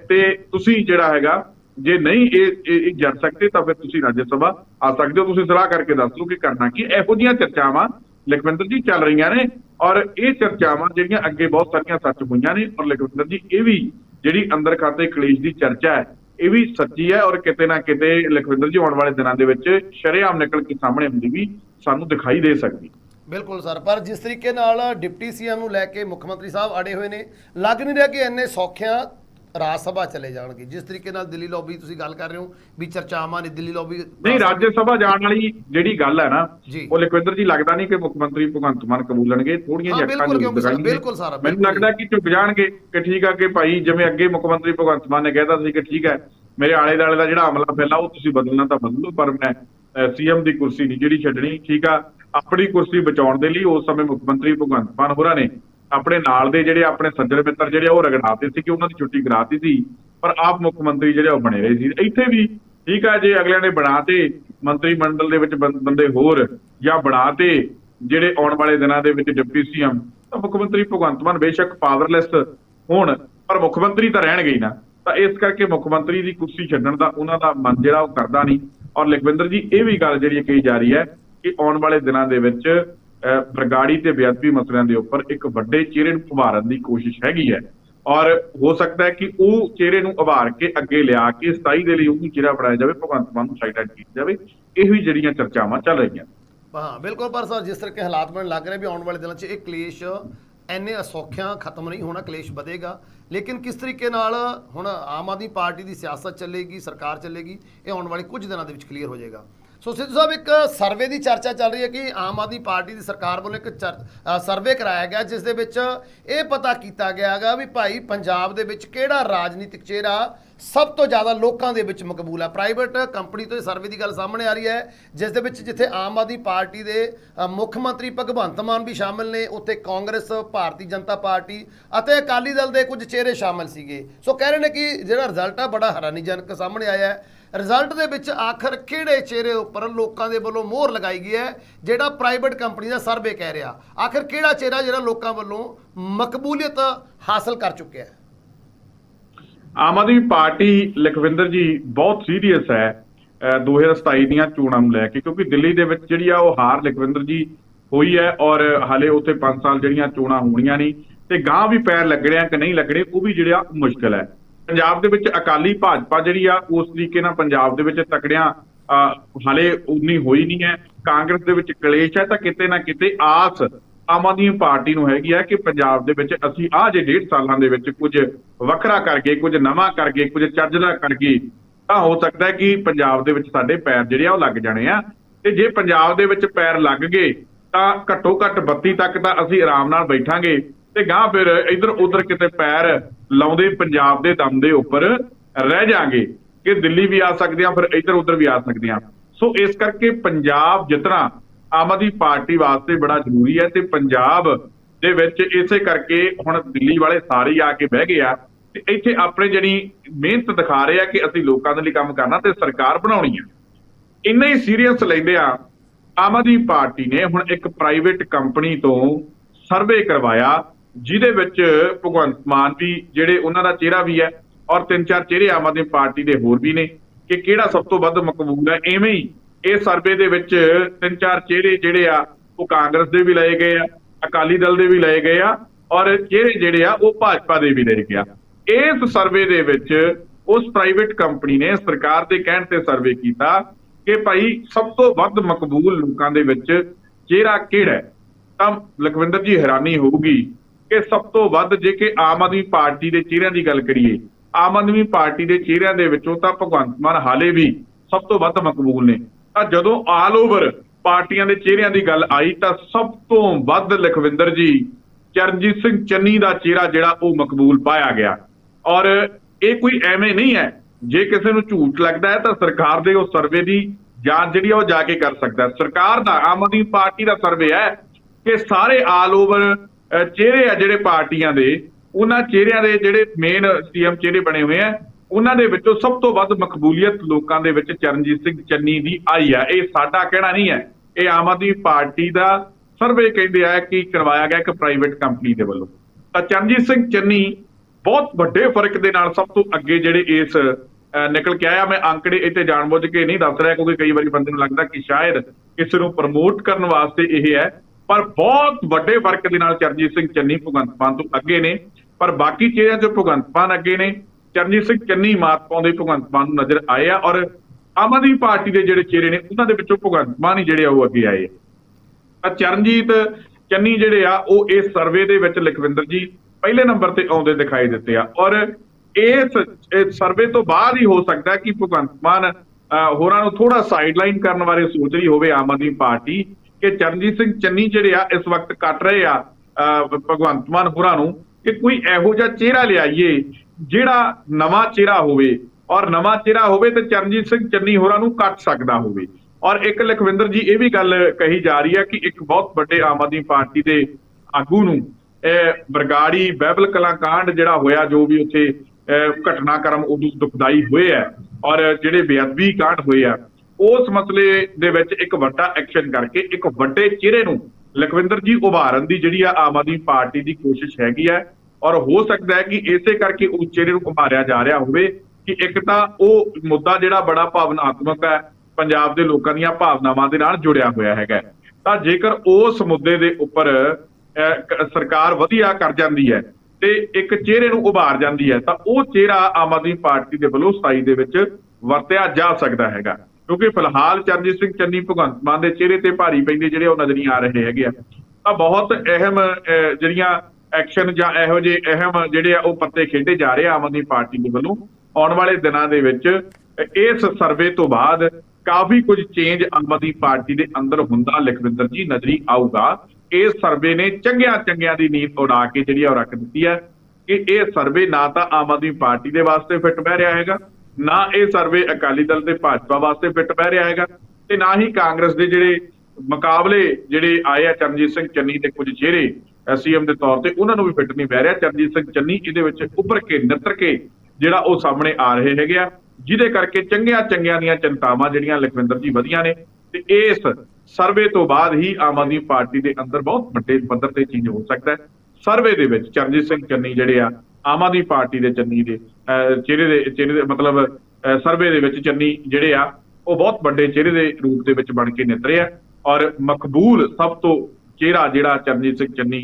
ਤੇ ਤੁਸੀਂ ਜਿਹੜਾ ਹੈਗਾ, ਜੇ ਨਹੀਂ ਇਹ ਇਹ ਇਹ ਸਕਦੇ, ਤਾਂ ਫਿਰ ਤੁਸੀਂ ਰਾਜ ਸਭਾ ਆ ਸਕਦੇ ਹੋ। ਤੁਸੀਂ ਸਲਾਹ ਕਰਕੇ ਦੱਸ ਦਿਓ ਕਿ ਕਰਨਾ ਕੀ ਇਹੋ ਜਿਹੀਆਂ ਚਰਚਾਵਾਂ ਲਖਵਿੰਦਰ ਜੀ ਚੱਲ ਰਹੀਆਂ ਨੇ ਔਰ ਇਹ ਚਰਚਾਵਾਂ ਜਿਹੜੀਆਂ ਅੱਗੇ ਬਹੁਤ ਸਾਰੀਆਂ ਸੱਚ ਹੋਈਆਂ ਨੇ। ਔਰ ਲਖਵਿੰਦਰ ਜੀ, ਇਹ ਵੀ ਜਿਹੜੀ ਅੰਦਰ ਖਾਤੇ ਕਲੇਸ਼ ਦੀ ਚਰਚਾ ਹੈ ਇਹ ਵੀ ਸੱਚੀ ਹੈ ਔਰ ਕਿਤੇ ਨਾ ਕਿਤੇ ਲਖਵਿੰਦਰ ਜੀ ਆਉਣ ਵਾਲੇ ਦਿਨਾਂ ਦੇ ਵਿੱਚ ਸ਼ਰੇਆਮ ਨਿਕਲ ਕੇ ਸਾਹਮਣੇ ਹੁੰਦੀ ਵੀ ਸਾਨੂੰ ਦਿਖਾਈ ਦੇ ਸਕਦੀ। ਬਿਲਕੁਲ ਸਰ, ਪਰ ਜਿਸ ਤਰੀਕੇ ਨਾਲ ਡਿਪਟੀ ਸੀਐਮ ਨੂੰ ਲੈ ਕੇ ਮੁੱਖ ਮੰਤਰੀ ਸਾਹਿਬ ਅੜੇ ਹੋਏ ਨੇ, ਲੱਗ ਨਹੀਂ ਰਿਹਾ ਕਿ ਇੰਨੇ ਸੌਖਿਆਂ ਰਾਜ ਸਭਾ ਚਲੇ ਜਾਣਗੇ ਜਿਸ ਤਰੀਕੇ ਨਾਲ ਦਿੱਲੀ ਲੌਬੀ ਤੁਸੀਂ ਗੱਲ ਕਰ ਰਹੇ ਹੋ ਵੀ ਚਰਚਾਵਾਂ ਨੇ ਦਿੱਲੀ ਲੌਬੀ ਨਹੀਂ ਰਾਜ ਸਭਾ ਜਾਣ ਵਾਲੀ ਜਿਹੜੀ ਗੱਲ ਹੈ ਨਾ। ਉਹ ਲਖਵਿੰਦਰ ਜੀ ਲੱਗਦਾ ਨਹੀਂ ਕਿ ਮੁੱਖ ਮੰਤਰੀ ਭਗਵੰਤ ਮਾਨ ਕਬੂਲਣਗੇ ਥੋੜੀਆਂ ਜਿਹੀਆਂ ਅੱਖਾਂ ਦਿਖਾਣਗੇ। ਬਿਲਕੁਲ ਸਰ, ਮੈਨੂੰ। ਲੱਗਦਾ ਕਿ ਝੁਕ ਜਾਣਗੇ ਕਿ ਠੀਕ ਆ ਕਿ ਭਾਈ ਜਿਵੇਂ ਅੱਗੇ ਮੁੱਖ ਮੰਤਰੀ ਭਗਵੰਤ ਮਾਨ ਨੇ ਕਹਿਤਾ ਸੀ ਕਿ ਠੀਕ ਹੈ ਮੇਰੇ ਆਲੇ ਦਾਲੇ ਦਾ ਜਿਹੜਾ ਅਮਲਾ ਫੈਲਾ ਉਹ ਤੁਸੀਂ ਬਦਲਣਾ ਤਾਂ ਬਦਲੋ ਪਰ ਮੈਂ ਸੀਐਮ ਦੀ ਕੁਰਸੀ ਨਹੀਂ ਜਿਹੜੀ ਛੱਡਣੀ ਠੀਕ ਆ ਆਪਣੀ ਕੁਰਸੀ ਬਚਾਉਣ ਦੇ ਲਈ ਉਸ ਸਮੇਂ ਮੁੱਖ ਮੰਤਰੀ ਭਗਵੰਤ ਮਾਨ ਹੋਰਾਂ ਨੇ ਆਪਣੇ ਨਾਲ ਦੇ ਜਿਹੜੇ ਆਪਣੇ ਸੱਜਣ ਮਿੱਤਰ ਜਿਹੜੇ ਆ, ਉਹ ਰਗੜਾਤੇ ਸੀ ਕਿ ਉਹਨਾਂ ਦੀ ਛੁੱਟੀ ਕਰਾਤੀ ਸੀ, ਪਰ ਆਪ ਮੁੱਖ ਮੰਤਰੀ ਜਿਹੜੇ ਉਹ ਬਣੇ ਰਹੇ ਸੀ। ਇੱਥੇ ਵੀ ਠੀਕ ਆ, ਜੇ ਅਗਲਿਆਂ ਨੇ ਬਣਾਤੇ ਮੰਤਰੀ ਮੰਡਲ ਦੇ ਵਿੱਚ ਬੰਦੇ ਹੋਰ, ਜਾਂ ਬਣਾਤੇ ਜਿਹੜੇ ਆਉਣ ਵਾਲੇ ਦਿਨਾਂ ਦੇ ਵਿੱਚ ਡਿਪਟੀ ਸੀਐਮ, ਤਾਂ ਮੁੱਖ ਮੰਤਰੀ ਭਗਵੰਤ ਮਾਨ ਬੇਸ਼ੱਕ ਪਾਵਰਲੈਸ ਹੋਣ, ਪਰ ਮੁੱਖ ਮੰਤਰੀ ਤਾਂ ਰਹਿਣਗੇ ਹੀ ਨਾ। ਤਾਂ ਇਸ ਕਰਕੇ ਮੁੱਖ ਮੰਤਰੀ ਦੀ ਕੁਰਸੀ ਛੱਡਣ ਦਾ ਉਹਨਾਂ ਦਾ ਮਨ ਜਿਹੜਾ ਉਹ ਕਰਦਾ ਨਹੀਂ। ਔਰ ਲਖਵਿੰਦਰ ਜੀ, ਇਹ ਵੀ ਗੱਲ ਜਿਹੜੀ ਕਹੀ ਜਾ ਰਹੀ ਹੈ ਕਿ ਆਉਣ ਵਾਲੇ ਦਿਨਾਂ ਦੇ ਵਿੱਚ ਬਰਗਾੜੀ ਤੇ ਬੇਅਦਬੀ ਮਸਲਿਆਂ ਦੇ ਉੱਪਰ ਇੱਕ ਵੱਡੇ ਚਿਹਰੇ ਨੂੰ ਉਭਾਰਨ ਦੀ ਕੋਸ਼ਿਸ਼ ਹੈਗੀ ਹੈ। ਔਰ ਹੋ ਸਕਦਾ ਹੈ ਕਿ ਉਹ ਚਿਹਰੇ ਨੂੰ ਉਭਾਰ ਕੇ ਅੱਗੇ ਲਿਆ ਕੇ ਸਥਾਈ ਦੇ ਲਈ ਉਹਨੂੰ ਚਿਹਰਾ ਬਣਾਇਆ ਜਾਵੇ, ਭਗਵੰਤ ਮਾਨ ਨੂੰ ਸਾਈਡ ਕੀਤਾ ਜਾਵੇ। ਇਹੋ ਹੀ ਜਿਹੜੀਆਂ ਚਰਚਾਵਾਂ ਚੱਲ ਰਹੀਆਂ। ਹਾਂ, ਬਿਲਕੁਲ, ਪਰ ਸਰ ਜਿਸ ਤਰ੍ਹਾਂ ਕਿ ਹਾਲਾਤ ਬਣ, ਲੱਗ ਰਹੇ ਵੀ ਆਉਣ ਵਾਲੇ ਦਿਨਾਂ 'ਚ ਇਹ ਕਲੇਸ਼ ਐਨੇ ਅਸੌਖਿਆਂ ਖਤਮ ਨਹੀਂ ਹੋਣਾ, ਕਲੇਸ਼ ਵਧੇਗਾ। ਲੇਕਿਨ ਕਿਸ ਤਰੀਕੇ ਨਾਲ ਹੁਣ ਆਮ ਆਦਮੀ ਪਾਰਟੀ ਦੀ ਸਿਆਸਤ ਚੱਲੇਗੀ, ਸਰਕਾਰ ਚੱਲੇਗੀ, ਇਹ ਆਉਣ ਵਾਲੇ ਕੁਝ ਦਿਨਾਂ ਦੇ ਵਿੱਚ ਕਲੀਅਰ ਹੋ ਜਾਏਗਾ। ਸੋ ਸਿੱਧੂ ਸਾਹਿਬ, ਇੱਕ ਸਰਵੇ ਦੀ ਚਰਚਾ ਚੱਲ ਰਹੀ ਹੈ ਕਿ ਆਮ ਆਦਮੀ ਪਾਰਟੀ ਦੀ ਸਰਕਾਰ ਵੱਲੋਂ ਇੱਕ ਚਰ- ਸਰਵੇ ਕਰਾਇਆ ਗਿਆ, ਜਿਸ ਦੇ ਵਿੱਚ ਇਹ ਪਤਾ ਕੀਤਾ ਗਿਆ ਹੈਗਾ ਵੀ ਭਾਈ ਪੰਜਾਬ ਦੇ ਵਿੱਚ ਕਿਹੜਾ ਰਾਜਨੀਤਿਕ ਚਿਹਰਾ ਸਭ ਤੋਂ ਜ਼ਿਆਦਾ ਲੋਕਾਂ ਦੇ ਵਿੱਚ ਮਕਬੂਲ ਹੈ ਪ੍ਰਾਈਵੇਟ ਕੰਪਨੀ ਤੋਂ ਸਰਵੇ ਦੀ ਗੱਲ ਸਾਹਮਣੇ ਆ ਰਹੀ ਹੈ, ਜਿਸ ਦੇ ਵਿੱਚ ਜਿੱਥੇ ਆਮ ਆਦਮੀ ਪਾਰਟੀ ਦੇ ਮੁੱਖ ਮੰਤਰੀ ਭਗਵੰਤ ਮਾਨ ਵੀ ਸ਼ਾਮਿਲ ਨੇ, ਉੱਥੇ ਕਾਂਗਰਸ, ਭਾਰਤੀ ਜਨਤਾ ਪਾਰਟੀ ਅਤੇ ਅਕਾਲੀ ਦਲ ਦੇ ਕੁਝ ਚਿਹਰੇ ਸ਼ਾਮਿਲ ਸੀਗੇ। ਸੋ ਕਹਿ ਰਹੇ ਨੇ ਕਿ ਜਿਹੜਾ ਰਿਜ਼ਲਟ ਆ, ਬੜਾ ਹੈਰਾਨੀਜਨਕ ਸਾਹਮਣੇ ਆਇਆ ਹੈ। ਰਿਜ਼ਲਟ ਦੇ ਵਿੱਚ ਆਖਰ ਕਿਹੜੇ ਚਿਹਰੇ ਉੱਪਰ ਲੋਕਾਂ ਦੇ ਵੱਲੋਂ ਮੋਹਰ ਲਗਾਈ ਗਈ ਹੈ, ਜਿਹੜਾ ਪ੍ਰਾਈਵੇਟ ਕੰਪਨੀ ਦਾ ਸਰਵੇ ਕਹਿ ਰਿਹਾ। ਆਖਰ ਕਿਹੜਾ ਚਿਹਰਾ ਜਿਹੜਾ ਲੋਕਾਂ ਵੱਲੋਂ ਮਕਬੂਲੀਅਤ ਹਾਸਲ ਕਰ ਚੁੱਕਿਆ ਹੈ? ਆਮ ਆਦਮੀ ਪਾਰਟੀ ਲਖਵਿੰਦਰ ਜੀ ਬਹੁਤ ਸੀਰੀਅਸ ਹੈ ਅਹ 2027 ਦੀਆਂ ਚੋਣਾਂ ਨੂੰ ਲੈ ਕੇ ਕਿਉਂਕਿ ਦਿੱਲੀ ਦੇ ਵਿੱਚ ਜਿਹੜੀ ਆ ਉਹ ਹਾਰ ਲਖਵਿੰਦਰ ਜੀ ਹੋਈ ਹੈ ਔਰ ਹਾਲੇ ਉੱਥੇ 5 ਸਾਲ ਜਿਹੜੀਆਂ ਚੋਣਾਂ ਹੋਣੀਆਂ ਨਹੀਂ ਤੇ ਗਾਂ ਵੀ ਪੈਰ ਲੱਗਣੇ ਆ ਕਿ ਨਹੀਂ ਲੱਗਣੇ ਉਹ ਵੀ ਜਿਹੜਾ ਮੁਸ਼ਕਲ ਹੈ। ਪੰਜਾਬ ਦੇ ਵਿੱਚ ਅਕਾਲੀ ਭਾਜਪਾ ਜਿਹੜੀ ਆ ਉਸ ਤਰੀਕੇ ਨਾਲ ਪੰਜਾਬ ਦੇ ਵਿੱਚ ਤਕੜਿਆਂ ਅਹ, ਹਾਲੇ ਉਨੀ ਹੋਈ ਨਹੀਂ ਹੈ। ਕਾਂਗਰਸ ਦੇ ਵਿੱਚ ਕਲੇਸ਼ ਹੈ ਤਾਂ ਕਿਤੇ ਨਾ ਕਿਤੇ ਆਸ ਆਮ ਆਦਮੀ ਪਾਰਟੀ ਨੂੰ ਹੈਗੀ ਹੈ ਕਿ ਪੰਜਾਬ ਦੇ ਵਿੱਚ ਅਸੀਂ ਆਹ ਜੇ ਡੇਢ ਸਾਲਾਂ ਦੇ ਵਿੱਚ ਕੁਝ ਵੱਖਰਾ ਕਰਕੇ, ਕੁਝ ਨਵਾਂ ਕਰਕੇ, ਕੁਝ ਚੱਜਦਾ ਕਰਕੇ ਤਾਂ ਹੋ ਸਕਦਾ ਹੈ ਕਿ ਪੰਜਾਬ ਦੇ ਵਿੱਚ ਸਾਡੇ ਪੈਰ ਜਿਹੜੇ ਆ ਉਹ ਲੱਗ ਜਾਣੇ ਆ। ਤੇ ਜੇ ਪੰਜਾਬ ਦੇ ਵਿੱਚ ਪੈਰ ਲੱਗ ਗਏ ਤਾਂ ਘੱਟੋ ਘੱਟ 32 ਤੱਕ ਤਾਂ ਅਸੀਂ ਆਰਾਮ ਨਾਲ ਬੈਠਾਂਗੇ ਤੇ ਗਾਂ ਫਿਰ ਇਧਰ ਉਧਰ ਕਿਤੇ ਪੈਰ ਲਾਉਂਦੇ, ਪੰਜਾਬ ਦੇ ਦਮ ਦੇ ਉੱਪਰ ਰਹਿ ਜਾਾਂਗੇ ਕਿ ਦਿੱਲੀ ਵੀ ਆ ਸਕਦੇ ਆ, ਫਿਰ ਇਧਰ ਉਧਰ ਵੀ ਆ ਸਕਦੇ ਆ। ਸੋ ਇਸ ਕਰਕੇ ਪੰਜਾਬ ਜਿਤਨਾ ਆਮ ਆਦਮੀ ਪਾਰਟੀ ਵਾਸਤੇ ਬੜਾ ਜ਼ਰੂਰੀ ਹੈ ਤੇ ਪੰਜਾਬ ਦੇ ਵਿੱਚ ਇਸੇ ਕਰਕੇ ਹੁਣ ਦਿੱਲੀ ਵਾਲੇ ਸਾਰੇ ਹੀ ਆ ਕੇ ਬਹਿ ਗਏ ਆ ਤੇ ਇੱਥੇ ਆਪਣੇ ਜਿਹੜੀ ਮਿਹਨਤ ਦਿਖਾ ਰਹੇ ਆ ਕਿ ਅਸੀਂ ਲੋਕਾਂ ਦੇ ਲਈ ਕੰਮ ਕਰਨਾ ਤੇ ਸਰਕਾਰ ਬਣਾਉਣੀ ਆ। ਇੰਨਾ ਹੀ ਸੀਰੀਅਸ ਲੈਂਦੇ ਆ, ਆਮ ਆਦਮੀ ਪਾਰਟੀ ਨੇ ਹੁਣ ਇੱਕ ਪ੍ਰਾਈਵੇਟ ਕੰਪਨੀ ਤੋਂ ਸਰਵੇ ਕਰਵਾਇਆ, ਜਿਹਦੇ ਵਿੱਚ ਭਗਵੰਤ ਮਾਨ ਵੀ ਜਿਹੜੇ ਉਹਨਾਂ ਦਾ ਚਿਹਰਾ ਵੀ ਹੈ ਔਰ ਤਿੰਨ ਚਾਰ ਚਿਹਰੇ ਆਮ ਆਦਮੀ ਪਾਰਟੀ ਦੇ ਹੋਰ ਵੀ ਨੇ ਕਿ ਕਿਹੜਾ ਸਭ ਤੋਂ ਵੱਧ ਮਕਬੂਲ ਹੈ, ਐਵੇਂ ਹੀ ਇਹ ਸਰਵੇ ਦੇ ਵਿੱਚ ਤਿੰਨ ਚਾਰ ਚਿਹਰੇ ਜਿਹੜੇ ਆ, ਉਹ ਕਾਂਗਰਸ ਦੇ ਵੀ ਲਏ ਗਏ ਆ, ਅਕਾਲੀ ਦਲ ਦੇ ਵੀ ਲਏ ਗਏ ਆ ਔਰ ਚਿਹਰੇ ਜਿਹੜੇ ਆ, ਉਹ ਭਾਜਪਾ ਦੇ ਵੀ ਲਏ ਗਿਆ ਇਸ ਸਰਵੇ ਦੇ ਵਿੱਚ ਉਸ ਪ੍ਰਾਈਵੇਟ ਕੰਪਨੀ ਨੇ ਸਰਕਾਰ ਦੇ ਕਹਿਣ ਤੇ ਸਰਵੇ ਕੀਤਾ ਕਿ ਭਾਈ ਸਭ ਤੋਂ ਵੱਧ ਮਕਬੂਲ ਲੋਕਾਂ ਦੇ ਵਿੱਚ ਚਿਹਰਾ ਕਿਹੜਾ ਹੈ? ਤਾਂ ਲਖਵਿੰਦਰ ਜੀ ਹੈਰਾਨੀ ਹੋਊਗੀ ਕਿ ਸਭ ਤੋਂ ਵੱਧ ਜੇ ਕਿ ਆਮ ਆਦਮੀ ਪਾਰਟੀ ਦੇ ਚਿਹਰਿਆਂ ਦੀ ਗੱਲ ਕਰੀਏ, ਆਮ ਆਦਮੀ ਪਾਰਟੀ ਦੇ ਚਿਹਰਿਆਂ ਦੇ ਵਿੱਚੋਂ ਤਾਂ ਭਗਵੰਤ ਮਾਨ ਹਾਲੇ ਵੀ ਸਭ ਤੋਂ ਵੱਧ ਮਕਬੂਲ ਨੇ। ਤਾਂ ਜਦੋਂ ਆਲ ਓਵਰ ਪਾਰਟੀਆਂ ਦੇ ਚਿਹਰਿਆਂ ਦੀ ਗੱਲ ਆਈ ਤਾਂ ਸਭ ਤੋਂ ਵੱਧ ਲਖਵਿੰਦਰ ਜੀ ਚਰਨਜੀਤ ਸਿੰਘ ਚੰਨੀ ਦਾ ਚਿਹਰਾ ਜਿਹੜਾ ਉਹ ਮਕਬੂਲ ਪਾਇਆ ਗਿਆ। ਔਰ ਇਹ ਕੋਈ ਐਵੇਂ ਨਹੀਂ ਹੈ, ਜੇ ਕਿਸੇ ਨੂੰ ਝੂਠ ਲੱਗਦਾ ਹੈ ਤਾਂ ਸਰਕਾਰ ਦੇ ਉਹ ਸਰਵੇ ਦੀ ਜਾਂਚ ਜਿਹੜੀ ਆ ਉਹ ਜਾ ਕੇ ਕਰ ਸਕਦਾ ਸਰਕਾਰ ਦਾ, ਆਮ ਆਦਮੀ ਪਾਰਟੀ ਦਾ ਸਰਵੇ ਹੈ ਕਿ ਸਾਰੇ ਆਲ ਓਵਰ ਚਿਹਰੇ ਆ ਜਿਹੜੇ ਪਾਰਟੀਆਂ ਦੇ, ਉਹਨਾਂ ਚਿਹਰਿਆਂ ਦੇ ਜਿਹੜੇ ਮੇਨ ਸੀਐਮ ਚਿਹਰੇ ਬਣੇ ਹੋਏ ਆ ਉਹਨਾਂ ਦੇ ਵਿੱਚੋਂ ਸਭ ਤੋਂ ਵੱਧ ਮਕਬੂਲੀਅਤ ਲੋਕਾਂ ਦੇ ਵਿੱਚ ਚਰਨਜੀਤ ਸਿੰਘ ਚੰਨੀ ਦੀ ਆਈ ਆ। ਇਹ ਸਾਡਾ ਕਹਿਣਾ ਨਹੀਂ ਹੈ। ਇਹ ਆਮ ਆਦਮੀ ਪਾਰਟੀ ਦਾ ਸਰਵੇ ਕਹਿੰਦੇ ਆ ਕਿ ਕਰਵਾਇਆ ਗਿਆ ਇੱਕ ਪ੍ਰਾਈਵੇਟ ਕੰਪਨੀ ਦੇ ਵੱਲੋਂ। ਤਾਂ ਚਰਨਜੀਤ ਸਿੰਘ ਚੰਨੀ ਬਹੁਤ ਵੱਡੇ ਫ਼ਰਕ ਦੇ ਨਾਲ ਸਭ ਤੋਂ ਅੱਗੇ ਜਿਹੜੇ ਇਸ ਨਿਕਲ ਕੇ ਆਇਆ। ਮੈਂ ਅੰਕੜੇ ਇੱਥੇ ਜਾਣਬੁੱਝ ਕੇ ਨਹੀਂ ਦੱਸ ਰਿਹਾ ਕਿਉਂਕਿ ਕਈ ਵਾਰੀ ਬੰਦੇ ਨੂੰ ਲੱਗਦਾ ਕਿ ਸ਼ਾਇਦ ਕਿਸੇ ਨੂੰ ਪ੍ਰਮੋਟ ਕਰਨ ਵਾਸਤੇ ਇਹ ਹੈ। ਪਰ ਬਹੁਤ ਵੱਡੇ ਫ਼ਰਕ ਦੇ ਨਾਲ ਚਰਨਜੀਤ ਸਿੰਘ ਚੰਨੀ ਭਗਵੰਤ ਮਾਨ ਤੋਂ ਅੱਗੇ ਨੇ। ਪਰ ਬਾਕੀ ਚਿਹਰਿਆਂ 'ਚ ਭਗਵੰਤ ਮਾਨ ਅੱਗੇ ਨੇ ਚਰਨਜੀਤ ਸਿੰਘ ਚੰਨੀ ਮਾਤ ਪਾਉਂਦੇ ਭਗਵੰਤ ਮਾਨ ਨੂੰ ਨਜ਼ਰ ਆਏ ਆ ਔਰ ਆਮ ਆਦਮੀ ਪਾਰਟੀ ਦੇ ਜਿਹੜੇ ਚਿਹਰੇ ਨੇ ਉਹਨਾਂ ਦੇ ਵਿੱਚੋਂ ਭਗਵੰਤ ਮਾਨ ਹੀ ਜਿਹੜੇ ਆ ਉਹ ਅੱਗੇ ਆਏ ਆ। ਤਾਂ ਚਰਨਜੀਤ ਚੰਨੀ ਜਿਹੜੇ ਆ ਉਹ ਇਸ ਸਰਵੇ ਦੇ ਵਿੱਚ ਲਖਵਿੰਦਰ ਜੀ ਪਹਿਲੇ ਨੰਬਰ ਤੇ ਆਉਂਦੇ ਦਿਖਾਈ ਦਿੱਤੇ ਆ ਔਰ ਇਸ ਸਰਵੇ ਤੋਂ ਬਾਅਦ ਹੀ ਹੋ ਸਕਦਾ ਕਿ ਭਗਵੰਤ ਮਾਨ ਅਹ, ਹੋਰਾਂ ਨੂੰ ਥੋੜਾ ਸਾਈਡਲਾਈਨ ਕਰਨ ਬਾਰੇ ਸੋਚ ਰਹੀ ਹੋਵੇ ਆਮ ਆਦਮੀ ਪਾਰਟੀ ਕਿ ਚਰਨਜੀਤ ਸਿੰਘ ਚੰਨੀ ਜਿਹੜੇ ਆ ਇਸ ਵਕਤ ਕੱਟ ਰਹੇ ਆ ਅਹ, ਭਗਵੰਤ ਮਾਨ ਹੋਰਾਂ ਨੂੰ ਕਿ ਕੋਈ ਇਹੋ ਜਿਹਾ ਚਿਹਰਾ ਲਿਆਈਏ ਜਿਹੜਾ ਨਵਾਂ ਚਿਹਰਾ ਹੋਵੇ ਔਰ ਨਵਾਂ ਚਿਹਰਾ ਹੋਵੇ ਤੇ ਚਰਨਜੀਤ ਸਿੰਘ ਚੰਨੀ ਹੋਰਾਂ ਨੂੰ ਕੱਟ ਸਕਦਾ ਹੋਵੇ। ਔਰ ਇੱਕ ਲਖਵਿੰਦਰ ਜੀ ਇਹ ਵੀ ਗੱਲ ਕਹੀ ਜਾ ਰਹੀ ਹੈ ਕਿ ਇੱਕ ਬਹੁਤ ਵੱਡੇ ਆਮ ਆਦਮੀ ਪਾਰਟੀ ਦੇ ਆਗੂ ਨੂੰ ਇਹ ਬਰਗਾੜੀ ਬਹਿਬਲ ਕਲਾਂ ਕਾਂਡ ਜਿਹੜਾ ਹੋਇਆ ਜੋ ਵੀ ਉੱਥੇ ਅਹ, ਘਟਨਾਕ੍ਰਮ ਉਦੋਂ ਦੁਖਦਾਈ ਹੋਏ ਆ ਔਰ ਜਿਹੜੇ ਬੇਅਦਬੀ ਕਾਂਡ ਹੋਏ ਆ ਉਸ ਮਸਲੇ ਦੇ ਵਿੱਚ ਇੱਕ ਵੱਡਾ ਐਕਸ਼ਨ ਕਰਕੇ ਇੱਕ ਵੱਡੇ ਚਿਹਰੇ ਨੂੰ ਲਖਵਿੰਦਰ ਜੀ ਉਭਾਰਨ ਦੀ ਜਿਹੜੀ ਆ ਆਮ ਆਦਮੀ ਪਾਰਟੀ ਦੀ ਕੋਸ਼ਿਸ਼ ਹੈਗੀ ਹੈ। ਔਰ ਹੋ ਸਕਦਾ ਹੈ ਕਿ ਇਸੇ ਕਰਕੇ ਉਸ ਚਿਹਰੇ ਨੂੰ ਉਭਾਰਿਆ ਜਾ ਰਿਹਾ ਹੋਵੇ ਕਿ ਇੱਕ ਤਾਂ ਉਹ ਮੁੱਦਾ ਜਿਹੜਾ ਬੜਾ ਭਾਵਨਾਤਮਕ ਹੈ ਪੰਜਾਬ ਦੇ ਲੋਕਾਂ ਦੀਆਂ ਭਾਵਨਾਵਾਂ ਦੇ ਨਾਲ ਜੁੜਿਆ ਹੋਇਆ ਹੈਗਾ ਤਾਂ ਜੇਕਰ ਉਸ ਮੁੱਦੇ ਦੇ ਉੱਪਰ ਸਰਕਾਰ ਵਧੀਆ ਕਰ ਜਾਂਦੀ ਹੈ ਤੇ ਇੱਕ ਚਿਹਰੇ ਨੂੰ ਉਭਾਰ ਜਾਂਦੀ ਹੈ ਤਾਂ ਉਹ ਚਿਹਰਾ ਆਮ ਆਦਮੀ ਪਾਰਟੀ ਦੇ ਵੱਲੋਂ ਸਥਾਈ ਦੇ ਵਿੱਚ ਵਰਤਿਆ ਜਾ ਸਕਦਾ ਹੈਗਾ। ਕਿਉਂਕਿ ਫਿਲਹਾਲ ਚਰਨਜੀਤ ਸਿੰਘ ਚੰਨੀ ਭਗਵੰਤ ਮਾਨ ਦੇ ਚਿਹਰੇ ਤੇ ਭਾਰੀ ਪੈਂਦੇ ਜਿਹੜੇ ਉਹ ਨਜ਼ਰੀ ਆ ਰਹੇ ਹੈਗੇ ਆ। ਤਾਂ ਬਹੁਤ ਅਹਿਮ ਅਹ, ਜਿਹੜੀਆਂ ਐਕਸ਼ਨ ਜਾਂ ਇਹੋ ਜਿਹੇ ਅਹਿਮ ਜਿਹੜੇ ਆ ਉਹ ਪੱਤੇ ਖੇਡੇ ਜਾ ਰਹੇ ਆ ਆਮ ਆਦਮੀ ਪਾਰਟੀ ਦੇ ਵੱਲੋਂ। ਆਉਣ ਵਾਲੇ ਦਿਨਾਂ ਦੇ ਵਿੱਚ ਇਸ ਸਰਵੇ ਤੋਂ ਬਾਅਦ ਕਾਫੀ ਕੁਝ ਚੇਂਜ ਆਮ ਆਦਮੀ ਪਾਰਟੀ ਦੇ ਅੰਦਰ ਹੁੰਦਾ। ਲਖਵਿੰਦਰ ਜੀ, ਨਜ਼ਰੀ ਆਊਗਾ। ਇਸ ਸਰਵੇ ਨੇ ਚੰਗਿਆਂ ਚੰਗਿਆਂ ਦੀ ਨੀਂਦ ਉਡਾ ਕੇ ਜਿਹੜੀ ਆ ਉਹ ਰੱਖ ਦਿੱਤੀ ਹੈ ਕਿ ਇਹ ਸਰਵੇ ਨਾ ਤਾਂ ਆਮ ਆਦਮੀ ਪਾਰਟੀ ਦੇ ਵਾਸਤੇ ਫਿੱਟ ਬਹਿ ਰਿਹਾ ਹੈਗਾ, ਨਾ ਇਹ ਸਰਵੇ ਅਕਾਲੀ ਦਲ ਤੇ ਭਾਜਪਾ ਵਾਸਤੇ ਫਿੱਟ ਬਹਿ ਰਿਹਾ ਹੈਗਾ ਤੇ ਨਾ ਹੀ ਕਾਂਗਰਸ ਦੇ ਜਿਹੜੇ ਮੁਕਾਬਲੇ ਜਿਹੜੇ ਆਏ ਆ ਚਰਨਜੀਤ ਸਿੰਘ ਚੰਨੀ ਦੇ ਕੁਝ ਚਿਹਰੇ ਐਸਸੀਐਮ ਦੇ ਤੌਰ ਤੇ ਉਹਨਾਂ ਨੂੰ ਵੀ ਫਿੱਟ ਨਹੀਂ ਬਹਿ ਰਿਹਾ। ਚਰਨਜੀਤ ਸਿੰਘ ਚੰਨੀ ਇਹਦੇ ਵਿੱਚ ਉੱਭਰ ਕੇ ਨਿੱਤਰ ਕੇ ਜਿਹੜਾ ਉਹ ਸਾਹਮਣੇ ਆ ਰਹੇ ਹੈਗੇ ਆ। ਜਿਹਦੇ ਕਰਕੇ ਚੰਗੀਆਂ ਚੰਗੀਆਂ ਦੀਆਂ ਚਿੰਤਾਵਾਂ ਜਿਹੜੀਆਂ ਲਖਵਿੰਦਰ ਜੀ ਵਧੀਆਂ ਨੇ। ਤੇ ਇਸ ਸਰਵੇ ਤੋਂ ਬਾਅਦ ਹੀ ਆਮ ਆਦਮੀ ਪਾਰਟੀ ਦੇ ਅੰਦਰ ਬਹੁਤ ਵੱਡੇ ਪੱਧਰ ਤੇ ਚੇਂਜ ਹੋ ਸਕਦਾ ਹੈ। ਸਰਵੇ ਦੇ ਵਿੱਚ ਚਰਨਜੀਤ ਸਿੰਘ ਚੰਨੀ ਜਿਹੜੇ ਆ ਆਮ ਆਦਮੀ ਪਾਰਟੀ ਦੇ ਚੰਨੀ ਦੇ ਅਹ, ਚਿਹਰੇ ਦੇ ਚਿਹਰੇ ਦੇ ਮਤਲਬ ਅਹ, ਸਰਵੇ ਦੇ ਵਿੱਚ ਚੰਨੀ ਜਿਹੜੇ ਆ ਉਹ ਬਹੁਤ ਵੱਡੇ ਚਿਹਰੇ ਦੇ ਰੂਪ ਦੇ ਵਿੱਚ ਬਣ ਕੇ ਨਿਤਰੇ ਆ। ਔਰ ਮਕਬੂਲ ਸਭ ਤੋਂ ਚਿਹਰਾ ਜਿਹੜਾ ਚਰਨਜੀਤ ਸਿੰਘ ਚੰਨੀ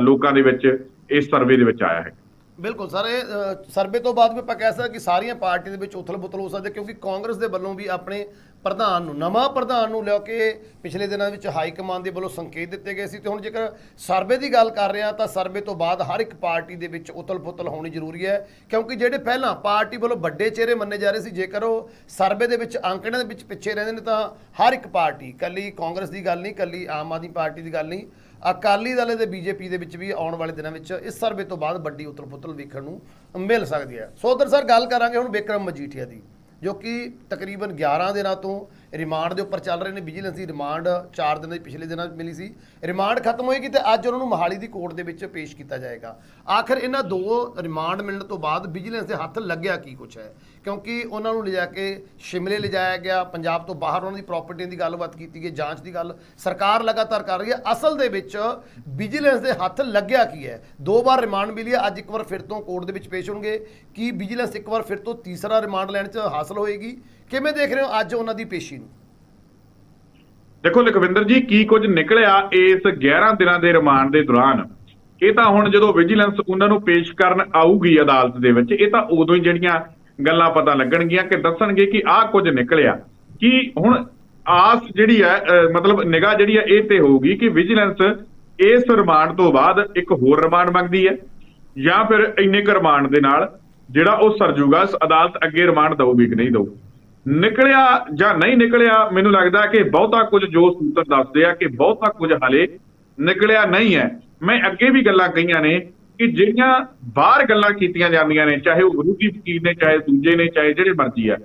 ਲੋਕਾਂ ਦੇ ਵਿੱਚ ਇਸ ਸਰਵੇ ਦੇ ਵਿੱਚ ਆਇਆ ਹੈ। ਬਿਲਕੁਲ ਸਰ, ਇਹ ਸਰਵੇ ਤੋਂ ਬਾਅਦ ਵੀ ਆਪਾਂ ਕਹਿ ਸਕਦੇ ਕਿ ਸਾਰੀਆਂ ਪਾਰਟੀਆਂ ਦੇ ਵਿੱਚ ਉਥਲ-ਪੁਥਲ ਹੋ ਸਕਦੀ ਕਿਉਂਕਿ ਕਾਂਗਰਸ ਦੇ ਵੱਲੋਂ ਵੀ ਆਪਣੇ ਪ੍ਰਧਾਨ ਨੂੰ, ਨਵਾਂ ਪ੍ਰਧਾਨ ਨੂੰ ਲਿਆ ਕੇ ਪਿਛਲੇ ਦਿਨਾਂ ਵਿੱਚ ਹਾਈ ਕਮਾਂਡ ਦੇ ਵੱਲੋਂ ਸੰਕੇਤ ਦਿੱਤੇ ਗਏ ਸੀ। ਤੇ ਹੁਣ ਜੇਕਰ ਸਰਵੇ ਦੀ ਗੱਲ ਕਰ ਰਹੇ ਹਾਂ ਤਾਂ ਸਰਵੇ ਤੋਂ ਬਾਅਦ ਹਰ ਇੱਕ ਪਾਰਟੀ ਦੇ ਵਿੱਚ ਉਥਲ ਪੁਤਲ ਹੋਣੀ ਜ਼ਰੂਰੀ ਹੈ ਕਿਉਂਕਿ ਜਿਹੜੇ ਪਹਿਲਾਂ ਪਾਰਟੀ ਵੱਲੋਂ ਵੱਡੇ ਚਿਹਰੇ ਮੰਨੇ ਜਾ ਰਹੇ ਸੀ, ਜੇਕਰ ਉਹ ਸਰਵੇ ਦੇ ਵਿੱਚ ਅੰਕੜਿਆਂ ਦੇ ਵਿੱਚ ਪਿੱਛੇ ਰਹਿੰਦੇ ਨੇ ਤਾਂ ਹਰ ਇੱਕ ਪਾਰਟੀ, ਕੱਲੀ ਕਾਂਗਰਸ ਦੀ ਗੱਲ ਨਹੀਂ, ਕੱਲੀ ਆਮ ਆਦਮੀ ਪਾਰਟੀ ਦੀ ਗੱਲ ਨਹੀਂ ਅਕਾਲੀ ਦਲ ਦੇ ਬੀਜੇਪੀ ਦੇ ਵਿੱਚ ਵੀ ਆਉਣ ਵਾਲੇ ਦਿਨਾਂ ਵਿੱਚ ਇਸ ਸਰਵੇ ਤੋਂ ਬਾਅਦ ਵੱਡੀ ਉਤਲ-ਪੁਤਲ ਵੇਖਣ ਨੂੰ ਮਿਲ ਸਕਦੀ ਹੈ। ਸੋ ਉਧਰ ਸਰ ਗੱਲ ਕਰਾਂਗੇ ਹੁਣ ਵਿਕਰਮ ਮਜੀਠੀਆ ਦੀ, ਜੋ ਕਿ ਤਕਰੀਬਨ 11 ਦਿਨਾਂ ਤੋਂ ਰਿਮਾਂਡ ਦੇ ਉੱਪਰ ਚੱਲ ਰਹੇ ਨੇ ਵਿਜੀਲੈਂਸ ਦੀ ਰਿਮਾਂਡ 4 ਦਿਨਾਂ ਦੀ ਪਿਛਲੇ ਦਿਨਾਂ 'ਚ ਮਿਲੀ ਸੀ। ਰਿਮਾਂਡ ਖਤਮ ਹੋਏਗੀ ਤੇ ਅੱਜ ਉਹਨਾਂ ਨੂੰ ਮੋਹਾਲੀ ਦੀ ਕੋਰਟ ਦੇ ਵਿੱਚ ਪੇਸ਼ ਕੀਤਾ ਜਾਏਗਾ। ਆਖਰ ਇਹਨਾਂ ਦੋ ਰਿਮਾਂਡ ਮਿਲਣ ਤੋਂ ਬਾਅਦ ਵਿਜੀਲੈਂਸ ਦੇ ਹੱਥ ਲੱਗਿਆ ਕੀ ਕੁਝ ਹੈ? ਕਿਉਂਕਿ ਉਹਨਾਂ ਨੂੰ ਲਿਜਾ ਕੇ ਸ਼ਿਮਲੇ ਲਿਜਾਇਆ ਗਿਆ, ਪੰਜਾਬ ਤੋਂ ਬਾਹਰ ਉਹਨਾਂ ਦੀ ਪ੍ਰਾਪਰਟੀ ਦੀ ਗੱਲਬਾਤ ਕੀਤੀ ਗਈ, ਜਾਂਚ ਦੀ ਗੱਲ ਸਰਕਾਰ ਲਗਾਤਾਰ ਕਰ ਰਹੀ ਹੈ। ਅਸਲ ਦੇ ਵਿੱਚ ਵਿਜੀਲੈਂਸ ਦੇ ਹੱਥ ਲੱਗਿਆ ਕੀ ਹੈ? ਦੋ ਵਾਰ ਰਿਮਾਂਡ ਮਿਲੀ ਹੈ, ਅੱਜ ਇੱਕ ਵਾਰ ਫਿਰ ਤੋਂ ਕੋਰਟ ਦੇ ਵਿੱਚ ਪੇਸ਼ ਹੋਣਗੇ। ਕੀ ਵਿਜੀਲੈਂਸ ਇੱਕ ਵਾਰ ਫਿਰ ਤੋਂ ਤੀਸਰਾ ਰਿਮਾਂਡ ਲੈਣ 'ਚ ਹਾਸਲ ਹੋਏਗੀ? ਕਿਵੇਂ ਦੇਖ ਰਹੇ ਹੋ ਅੱਜ ਉਹਨਾਂ ਦੀ ਪੇਸ਼ੀ ਨੂੰ? ਦੇਖੋ ਲਖਵਿੰਦਰ ਜੀ ਕੀ ਕੁਝ ਨਿਕਲਿਆ ਇਸ 11 ਦਿਨਾਂ ਦੇ ਰਿਮਾਂਡ ਦੇ ਦੌਰਾਨ? ਇਹ ਤਾਂ ਹੁਣ ਜਦੋਂ ਵਿਜੀਲੈਂਸ ਉਹਨਾਂ ਨੂੰ ਪੇਸ਼ ਕਰਨ ਆਊਗੀ ਅਦਾਲਤ ਦੇ ਵਿੱਚ ਇਹ ਤਾਂ ਉਦੋਂ ਹੀ ਜਿਹੜੀਆਂ ਗੱਲਾਂ ਪਤਾ ਲੱਗਣਗੀਆਂ ਕਿ ਦੱਸਣਗੇ ਕਿ ਆਹ ਕੁਝ ਨਿਕਲਿਆ। ਕਿ ਹੁਣ ਆਸ ਜਿਹੜੀ ਹੈ ਅਹ, ਮਤਲਬ ਨਿਗਾਹ ਜਿਹੜੀ ਹੈ ਇਹ ਤੇ ਹੋਊਗੀ ਕਿ ਵਿਜੀਲੈਂਸ ਇਸ ਰਿਮਾਂਡ ਤੋਂ ਬਾਅਦ ਇੱਕ ਹੋਰ ਰਿਮਾਂਡ ਮੰਗਦੀ ਹੈ ਜਾਂ ਫਿਰ ਇੰਨੇ ਕੁ ਰਿਮਾਂਡ ਦੇ ਨਾਲ ਜਿਹੜਾ ਉਹ ਸਰਜੂਗਾ ਅਦਾਲਤ ਅੱਗੇ ਰਿਮਾਂਡ ਦਊਗੀ ਕਿ ਨਹੀਂ ਦਊ ਨਿਕਲਿਆ ਜਾਂ ਨਹੀਂ ਨਿਕਲਿਆ, ਮੈਨੂੰ ਲੱਗਦਾ ਕਿ ਬਹੁਤਾ ਕੁਝ ਜੋ ਸੂਤਰ ਦੱਸਦੇ ਆ ਕਿ ਬਹੁਤਾ ਕੁਝ ਹਾਲੇ ਨਿਕਲਿਆ ਨਹੀਂ ਹੈ। ਮੈਂ ਅੱਗੇ ਵੀ ਗੱਲਾਂ ਕਹੀਆਂ ਨੇ ਕਿ ਜਿਹੜੀਆਂ ਬਾਹਰ ਗੱਲਾਂ ਕੀਤੀਆਂ ਜਾਂਦੀਆਂ ਨੇ, ਚਾਹੇ ਉਹ ਵਿਰੋਧੀ ਵਕੀਲ ਨੇ, ਚਾਹੇ ਦੂਜੇ ਨੇ, ਚਾਹੇ ਜਿਹੜੇ ਮਰਜ਼ੀ ਆ,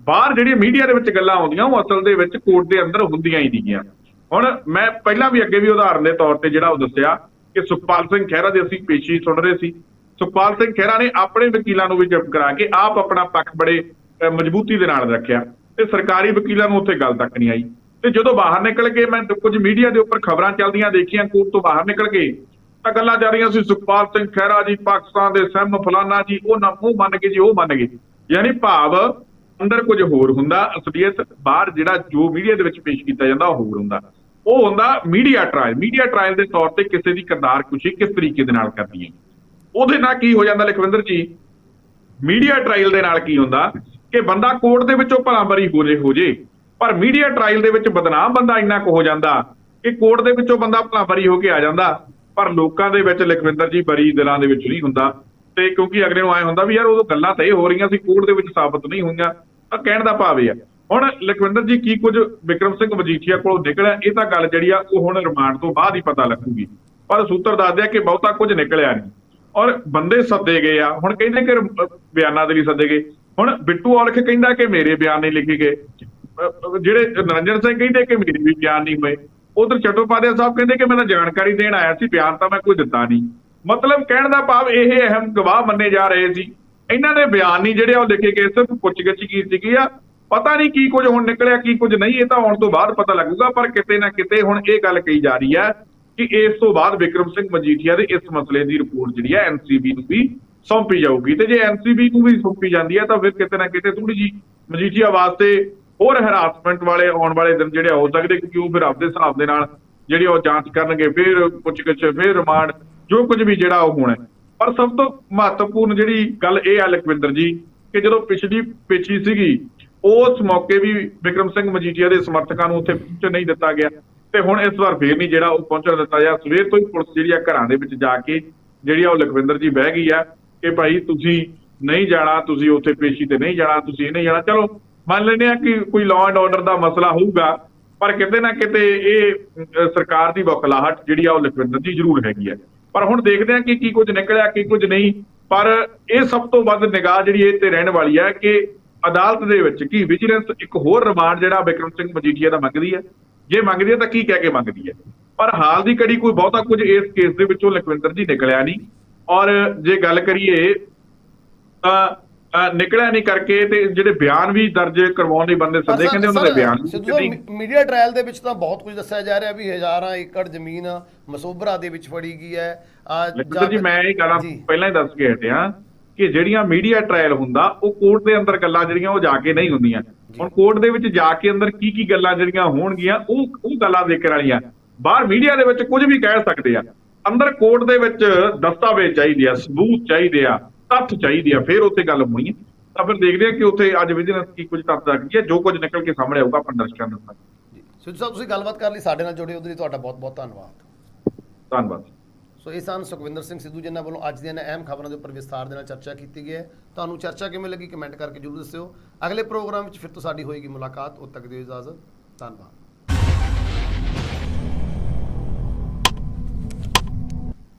ਬਾਹਰ ਜਿਹੜੀਆਂ ਮੀਡੀਆ ਦੇ ਵਿੱਚ ਗੱਲਾਂ ਆਉਂਦੀਆਂ, ਉਹ ਅਸਲ ਦੇ ਵਿੱਚ ਕੋਰਟ ਦੇ ਅੰਦਰ ਹੁੰਦੀਆਂ ਹੀ ਨਹੀਂਗੀਆਂ ਹੁਣ ਮੈਂ ਪਹਿਲਾਂ ਵੀ ਅੱਗੇ ਵੀ ਉਦਾਹਰਨ ਦੇ ਤੌਰ ਤੇ ਜਿਹੜਾ ਉਹ ਦੱਸਿਆ ਕਿ ਸੁਖਪਾਲ ਸਿੰਘ ਖਹਿਰਾ ਦੀ ਅਸੀਂ ਪੇਸ਼ੀ ਸੁਣ ਰਹੇ ਸੀ। ਸੁਖਪਾਲ ਸਿੰਘ ਖਹਿਰਾ ਨੇ ਆਪਣੇ ਵਕੀਲਾਂ ਨੂੰ ਵੀ ਚੁੱਪ ਕਰਾ ਕੇ ਆਪ ਆਪਣਾ ਪੱਖ ਬੜੇ ਮਜ਼ਬੂਤੀ ਦੇ ਨਾਲ ਰੱਖਿਆ ਤੇ ਸਰਕਾਰੀ ਵਕੀਲਾਂ ਨੂੰ ਉੱਥੇ ਗੱਲ ਤੱਕ ਨਹੀਂ ਆਈ। ਤੇ ਜਦੋਂ ਬਾਹਰ ਨਿਕਲ ਕੇ ਮੈਂ ਕੁਝ ਮੀਡੀਆ ਦੇ ਉੱਪਰ ਖਬਰਾਂ ਚੱਲਦੀਆਂ ਦੇਖੀਆਂ, ਕੋਰਟ ਤੋਂ ਬਾਹਰ ਨਿਕਲ ਕੇ ਤਾਂ ਗੱਲਾਂ ਜਾ ਰਹੀਆਂ ਸੀ, ਸੁਖਪਾਲ ਸਿੰਘ ਖਹਿਰਾ ਜੀ, ਪਾਕਿਸਤਾਨ ਦੇ ਸਹਿਮ ਫਲਾਨਾ ਜੀ, ਉਹ ਨਾ ਉਹ ਮੰਨ ਗਏ ਜੀ, ਉਹ ਮੰਨ ਗਏ। ਯਾਨੀ ਭਾਵ ਅੰਦਰ ਕੁਝ ਹੋਰ ਹੁੰਦਾ, ਅਸਲੀਅਤ ਬਾਹਰ ਜਿਹੜਾ ਜੋ ਮੀਡੀਆ ਦੇ ਵਿੱਚ ਪੇਸ਼ ਕੀਤਾ ਜਾਂਦਾ, ਉਹ ਹੋਰ ਹੁੰਦਾ। ਉਹ ਹੁੰਦਾ ਮੀਡੀਆ ਟ੍ਰਾਇਲ। ਮੀਡੀਆ ਟ੍ਰਾਇਲ ਦੇ ਤੌਰ ਤੇ ਕਿਸੇ ਦੀ ਕਿਰਦਾਰ ਕੁਸ਼ੀ ਕਿਸ ਤਰੀਕੇ ਦੇ ਨਾਲ ਕਰਦੀ ਹੈ ਉਹਦੇ ਨਾਲ ਕੀ ਹੋ ਜਾਂਦਾ, ਲਖਵਿੰਦਰ ਜੀ? ਮੀਡੀਆ ਟ੍ਰਾਇਲ ਦੇ ਨਾਲ ਕੀ ਹੁੰਦਾ? ਕਿ ਬੰਦਾ ਕੋਰਟ ਦੇ ਵਿੱਚੋਂ ਭਲਾ ਬਰੀ ਹੋ ਜੇ ਹੋ ਜੇ। ਪਰ ਮੀਡੀਆ ਟ੍ਰਾਇਲ ਦੇ ਵਿੱਚ ਬਦਨਾਮ ਬੰਦਾ ਇੰਨਾ ਕੁ ਹੋ ਜਾਂਦਾ ਕਿ ਕੋਰਟ ਦੇ ਵਿੱਚੋਂ ਬੰਦਾ ਭਲਾ ਬਰੀ ਹੋ ਕੇ ਆ ਜਾਂਦਾ। ਪਰ ਲੋਕਾਂ ਦੇ ਵਿੱਚ ਲਖਵਿੰਦਰ ਜੀ ਬਰੀ ਦਿਲਾਂ ਦੇ ਵਿੱਚ ਨਹੀਂ ਹੁੰਦਾ। ਤੇ ਕਿਉਂਕਿ ਅਗਲੇ ਨੂੰ ਐ ਹੁੰਦਾ ਵੀ ਯਾਰ ਉਦੋਂ ਗੱਲਾਂ ਤਾਂ ਇਹ ਹੋ ਰਹੀਆਂ ਸੀ, ਕੋਰਟ ਦੇ ਵਿੱਚ ਸਾਬਤ ਨਹੀਂ ਹੋਈਆਂ। ਤਾਂ ਕਹਿਣ ਦਾ ਭਾਵ ਇਹ ਆ। ਹੁਣ ਲਖਵਿੰਦਰ ਜੀ ਕੀ ਕੁਝ ਵਿਕਰਮ ਸਿੰਘ ਮਜੀਠੀਆ ਕੋਲੋਂ ਨਿਕਲਿਆ, ਇਹ ਤਾਂ ਗੱਲ ਜਿਹੜੀ ਆ, ਉਹ ਹੁਣ ਰਿਮਾਂਡ ਤੋਂ ਬਾਅਦ ਹੀ ਪਤਾ ਲੱਗੂਗੀ। ਪਰ ਸੂਤਰ ਦੱਸਦੇ ਆ ਕਿ ਬਹੁਤਾ ਕੁਝ ਨਿਕਲਿਆ ਨਹੀਂ। ਔਰ ਬੰਦੇ ਸੱਦੇ ਗਏ ਆ। ਹੁਣ ਕਹਿੰਦੇ ਕਿ ਬਿਆਨਾਂ ਦੇ ਲਈ ਸੱਦੇ ਗਏ। ਹੁਣ ਬਿੱਟੂ ਔਲਖ ਕਹਿੰਦਾ ਕਿ ਮੇਰੇ ਬਿਆਨ ਨਹੀਂ ਲਿਖੇ ਗਏ। ਜਿਹੜੇ ਨਰਿੰਦਰ ਸਿੰਘ ਕਹਿੰਦੇ ਕਿ ਮੇਰੇ ਵੀ ਬਿਆਨ ਨਹੀਂ ਹੋਏ। ਉਧਰ ਚਟੋਪਾਧਿਆ ਸਾਹਿਬ ਕਹਿੰਦੇ ਕਿ ਮੈਂ ਤਾਂ ਜਾਣਕਾਰੀ ਦੇਣ ਆਇਆ ਸੀ, ਬਿਆਨ ਤਾਂ ਮੈਂ ਕੋਈ ਦਿੱਤਾ ਨਹੀਂ। ਮਤਲਬ ਕਹਿਣ ਦਾ ਭਾਵ ਇਹ ਅਹਿਮ ਗਵਾਹ ਮੰਨੇ ਜਾ ਰਹੇ ਸੀ। ਇਹਨਾਂ ਨੇ ਬਿਆਨ ਨਹੀਂ ਜਿਹੜੇ ਆ ਉਹ ਲਿਖੇ ਗਏ, ਸਿਰਫ ਪੁੱਛਗਿੱਛ ਕੀਤੀ ਗਈ ਆ। ਪਤਾ ਨਹੀਂ ਕੀ ਕੁਝ ਹੁਣ ਨਿਕਲਿਆ, ਕੀ ਕੁਝ ਨਹੀਂ, ਇਹ ਤਾਂ ਆਉਣ ਤੋਂ ਬਾਅਦ ਪਤਾ ਲੱਗੂਗਾ, ਪਰ ਕਿਤੇ ਨਾ ਕਿਤੇ ਹੁਣ ਇਹ ਗੱਲ ਕਹੀ ਜਾ ਰਹੀ ਹੈ ਕਿ ਇਸ ਤੋਂ ਬਾਅਦ ਵਿਕਰਮ ਸਿੰਘ ਮਜੀਠੀਆ ਦੇ ਇਸ ਮਸਲੇ ਦੀ ਰਿਪੋਰਟ ਜਿਹੜੀ ਹੈ ਐਨਸੀਬੀ ਨੂੰ ਵੀ ਸੌਂਪੀ ਜਾਊਗੀ ਤੇ ਜੇ ਐਨਸੀਬੀ ਨੂੰ ਵੀ ਸੌਂਪੀ ਜਾਂਦੀ ਹੈ ਤਾਂ ਫਿਰ ਕਿਤੇ ਨਾ ਕਿਤੇ ਥੋੜੀ ਜੀ ਮਜੀਠੀਆ ਵਾਸਤੇ ਹੋਰ ਹਰਾਸਮੈਂਟ ਵਾਲੇ ਆਉਣ ਵਾਲੇ ਦਿਨ ਜਿਹੜੇ ਹੋ ਸਕਦੇ, ਕਿਉਂਕਿ ਉਹ ਫਿਰ ਆਪਦੇ ਹਿਸਾਬ ਦੇ ਨਾਲ ਜਿਹੜੀ ਉਹ ਜਾਂਚ ਕਰਨਗੇ, ਫਿਰ ਪੁੱਛਗਿੱਛ ਫਿਰ ਰਿਮਾਂਡ, ਜੋ ਕੁਝ ਵੀ ਜਿਹੜਾ ਉਹ ਹੋਣਾ ਪਰ ਸਭ ਤੋਂ ਮਹੱਤਵਪੂਰਨ ਜਿਹੜੀ ਗੱਲ ਇਹ ਆ ਲਖਵਿੰਦਰ ਜੀ, ਕਿ ਜਦੋਂ ਪਿਛਲੀ ਪੇਚੀ ਸੀਗੀ, ਉਸ ਮੌਕੇ ਵੀ ਵਿਕਰਮ ਸਿੰਘ ਮਜੀਠੀਆ ਦੇ ਸਮਰਥਕਾਂ ਨੂੰ ਉੱਥੇ ਪਹੁੰਚ ਨਹੀਂ ਦਿੱਤਾ ਗਿਆ ਤੇ ਹੁਣ ਇਸ ਵਾਰ ਫੇਰ ਨਹੀਂ ਜਿਹੜਾ ਉਹ ਪਹੁੰਚਣ ਦਿੱਤਾ ਗਿਆ। ਸਵੇਰ ਤੋਂ ਹੀ ਪੁਲਿਸ ਜਿਹੜੀ ਆ ਘਰਾਂ ਦੇ ਵਿੱਚ ਜਾ ਕੇ ਜਿਹੜੀ ਆ ਉਹ ਲਖਵਿੰਦਰ ਜੀ ਬਹਿ ਗਈ ਆ। ਕਿ ਭਾਈ ਤੁਸੀਂ ਨਹੀਂ ਜਾਣਾ, ਤੁਸੀਂ ਉੱਥੇ ਪੇਸ਼ੀ ਤੇ ਨਹੀਂ ਜਾਣਾ, ਤੁਸੀਂ ਇਹ ਨਹੀਂ ਜਾਣਾ। ਚਲੋ, ਮੰਨ ਲੈਂਦੇ ਆ ਕਿ ਕੋਈ ਲਾਅ ਐਂਡ ਆਰਡਰ ਦਾ ਮਸਲਾ ਹੋਊਗਾ, ਪਰ ਕਿਤੇ ਨਾ ਕਿਤੇ ਇਹ ਸਰਕਾਰ ਦੀ ਬਖਲਾਹਟ ਜਿਹੜੀ ਆ ਉਹ ਲਖਵਿੰਦਰ ਜੀ ਜ਼ਰੂਰ ਹੈਗੀ ਆ। ਪਰ ਹੁਣ ਦੇਖਦੇ ਆ ਕਿ ਕੀ ਕੁਝ ਨਿਕਲਿਆ, ਕੀ ਕੁਝ ਨਹੀਂ। ਪਰ ਇਹ ਸਭ ਤੋਂ ਵੱਧ ਨਿਗਾਹ ਜਿਹੜੀ ਇਹ ਤੇ ਰਹਿਣ ਵਾਲੀ ਹੈ ਕਿ ਅਦਾਲਤ ਦੇ ਵਿੱਚ ਕੀ ਵਿਜੀਲੈਂਸ ਇੱਕ ਹੋਰ ਰਿਮਾਂਡ ਜਿਹੜਾ ਬਿਕਰਮ ਸਿੰਘ ਮਜੀਠੀਆ ਦਾ ਮੰਗਦੀ ਹੈ ਜੇ ਮੰਗਦੀ ਹੈ ਤਾਂ ਕੀ ਕਹਿ ਕੇ ਮੰਗਦੀ ਹੈ ਪਰ ਹਾਲ ਦੀ ਕੜੀ ਕੋਈ ਬਹੁਤਾ ਕੁਝ ਇਸ ਕੇਸ ਦੇ ਵਿੱਚੋਂ ਲਖਵਿੰਦਰ ਜੀ ਨਿਕਲਿਆ ਨਹੀਂ। ਔਰ ਜੇ ਗੱਲ ਕਰੀਏ ਤਾਂ ਨਿਕਲਿਆ ਨਹੀਂ ਕਰਕੇ ਤੇ ਜਿਹੜੇ ਬਿਆਨ ਵੀ ਦਰਜ ਕਰਵਾਉਣ ਲਈ ਬੰਦੇ ਸੱਦੇ ਕਹਿੰਦੇ ਉਹਨਾਂ ਦੇ ਬਿਆਨ ਮੀਡੀਆ ਟ੍ਰਾਇਲ ਦੇ ਵਿੱਚ ਤਾਂ ਬਹੁਤ ਕੁਝ ਦੱਸਿਆ ਜਾ ਰਿਹਾ ਵੀ ਹਜ਼ਾਰਾਂ ਏਕੜ ਜ਼ਮੀਨ ਮਸੂਬਰਾ ਦੇ ਵਿੱਚ ਫੜੀ ਗਈ ਹੈ। ਆ ਜੀ ਮੈਂ ਇਹ ਗੱਲਾਂ। ਪਹਿਲਾਂ ਹੀ ਦੱਸ ਕੇ ਹਟਿਆ ਕਿ ਜਿਹੜੀਆਂ ਮੀਡੀਆ ਟ੍ਰਾਇਲ ਹੁੰਦਾ ਉਹ ਕੋਰਟ ਦੇ ਅੰਦਰ ਗੱਲਾਂ ਜਿਹੜੀਆਂ ਉਹ ਜਾ ਕੇ ਨਹੀਂ ਹੁੰਦੀਆਂ। ਹੁਣ ਕੋਰਟ ਦੇ ਵਿੱਚ ਜਾ ਕੇ ਅੰਦਰ ਕੀ ਕੀ ਗੱਲਾਂ ਜਿਹੜੀਆਂ ਹੋਣਗੀਆਂ ਉਹ ਉਹ ਗੱਲਾਂ ਦੇਖਣ ਵਾਲੀਆਂ। ਬਾਹਰ ਮੀਡੀਆ ਦੇ ਵਿੱਚ ਕੁਝ ਵੀ ਕਹਿ ਸਕਦੇ ਆ। ਅੰਦਰ ਕੋਰਟ ਦੇ ਵਿੱਚ ਦਸਤਾਵੇਜ਼ ਚਾਹੀਦੇ ਆ ਸਬੂਤ ਚਾਹੀਦੇ ਆ ਤੱਥ ਚਾਹੀਦੇ ਆ ਫਿਰ ਉੱਥੇ ਗੱਲ ਹੋਣੀ ਹੈ ਤਾਂ ਫਿਰ ਦੇਖਦੇ ਆ ਕਿ ਉੱਥੇ ਅੱਜ ਵਿਜੀਲੈਂਸ ਕੀ ਕੁਝ ਤੱਥ ਰੱਖਦੀ ਹੈ ਜੋ ਕੁਝ ਨਿਕਲ ਕੇ ਸਾਹਮਣੇ ਆਊਗਾ ਆਪਾਂ ਦਰਸ਼ਕਾਂ ਨੂੰ ਦੱਸਾਂਗੇ ਜੀ। ਸਿੱਧੂ ਸਾਹਿਬ ਤੁਸੀਂ ਗੱਲਬਾਤ ਕਰ ਲਈ ਸਾਡੇ ਨਾਲ ਜੁੜੇ ਉਹਦੇ ਲਈ ਤੁਹਾਡਾ ਬਹੁਤ ਬਹੁਤ ਧੰਨਵਾਦ। ਧੰਨਵਾਦ। ਸੋ ਇਹ ਸਨ ਸੁਖਵਿੰਦਰ ਸਿੰਘ ਸਿੱਧੂ ਜਿਨ੍ਹਾਂ ਵੱਲੋਂ ਅੱਜ ਦੀਆਂ ਅਹਿਮ ਖਬਰਾਂ ਦੇ ਉੱਪਰ ਵਿਸਥਾਰ ਦੇ ਨਾਲ ਚਰਚਾ ਕੀਤੀ ਗਈ ਹੈ। ਤੁਹਾਨੂੰ ਚਰਚਾ ਕਿਵੇਂ ਲੱਗੀ ਕਮੈਂਟ ਕਰਕੇ ਜਰੂਰ ਦੱਸਿਓ। ਅਗਲੇ ਪ੍ਰੋਗਰਾਮ ਵਿੱਚ ਫਿਰ ਤੋਂ ਸਾਡੀ ਹੋਏਗੀ ਮੁਲਾਕਾਤ। ਉਦ ਤੱਕ ਦਿਓ ਇਜਾਜ਼ਤ। ਧੰਨਵਾਦ।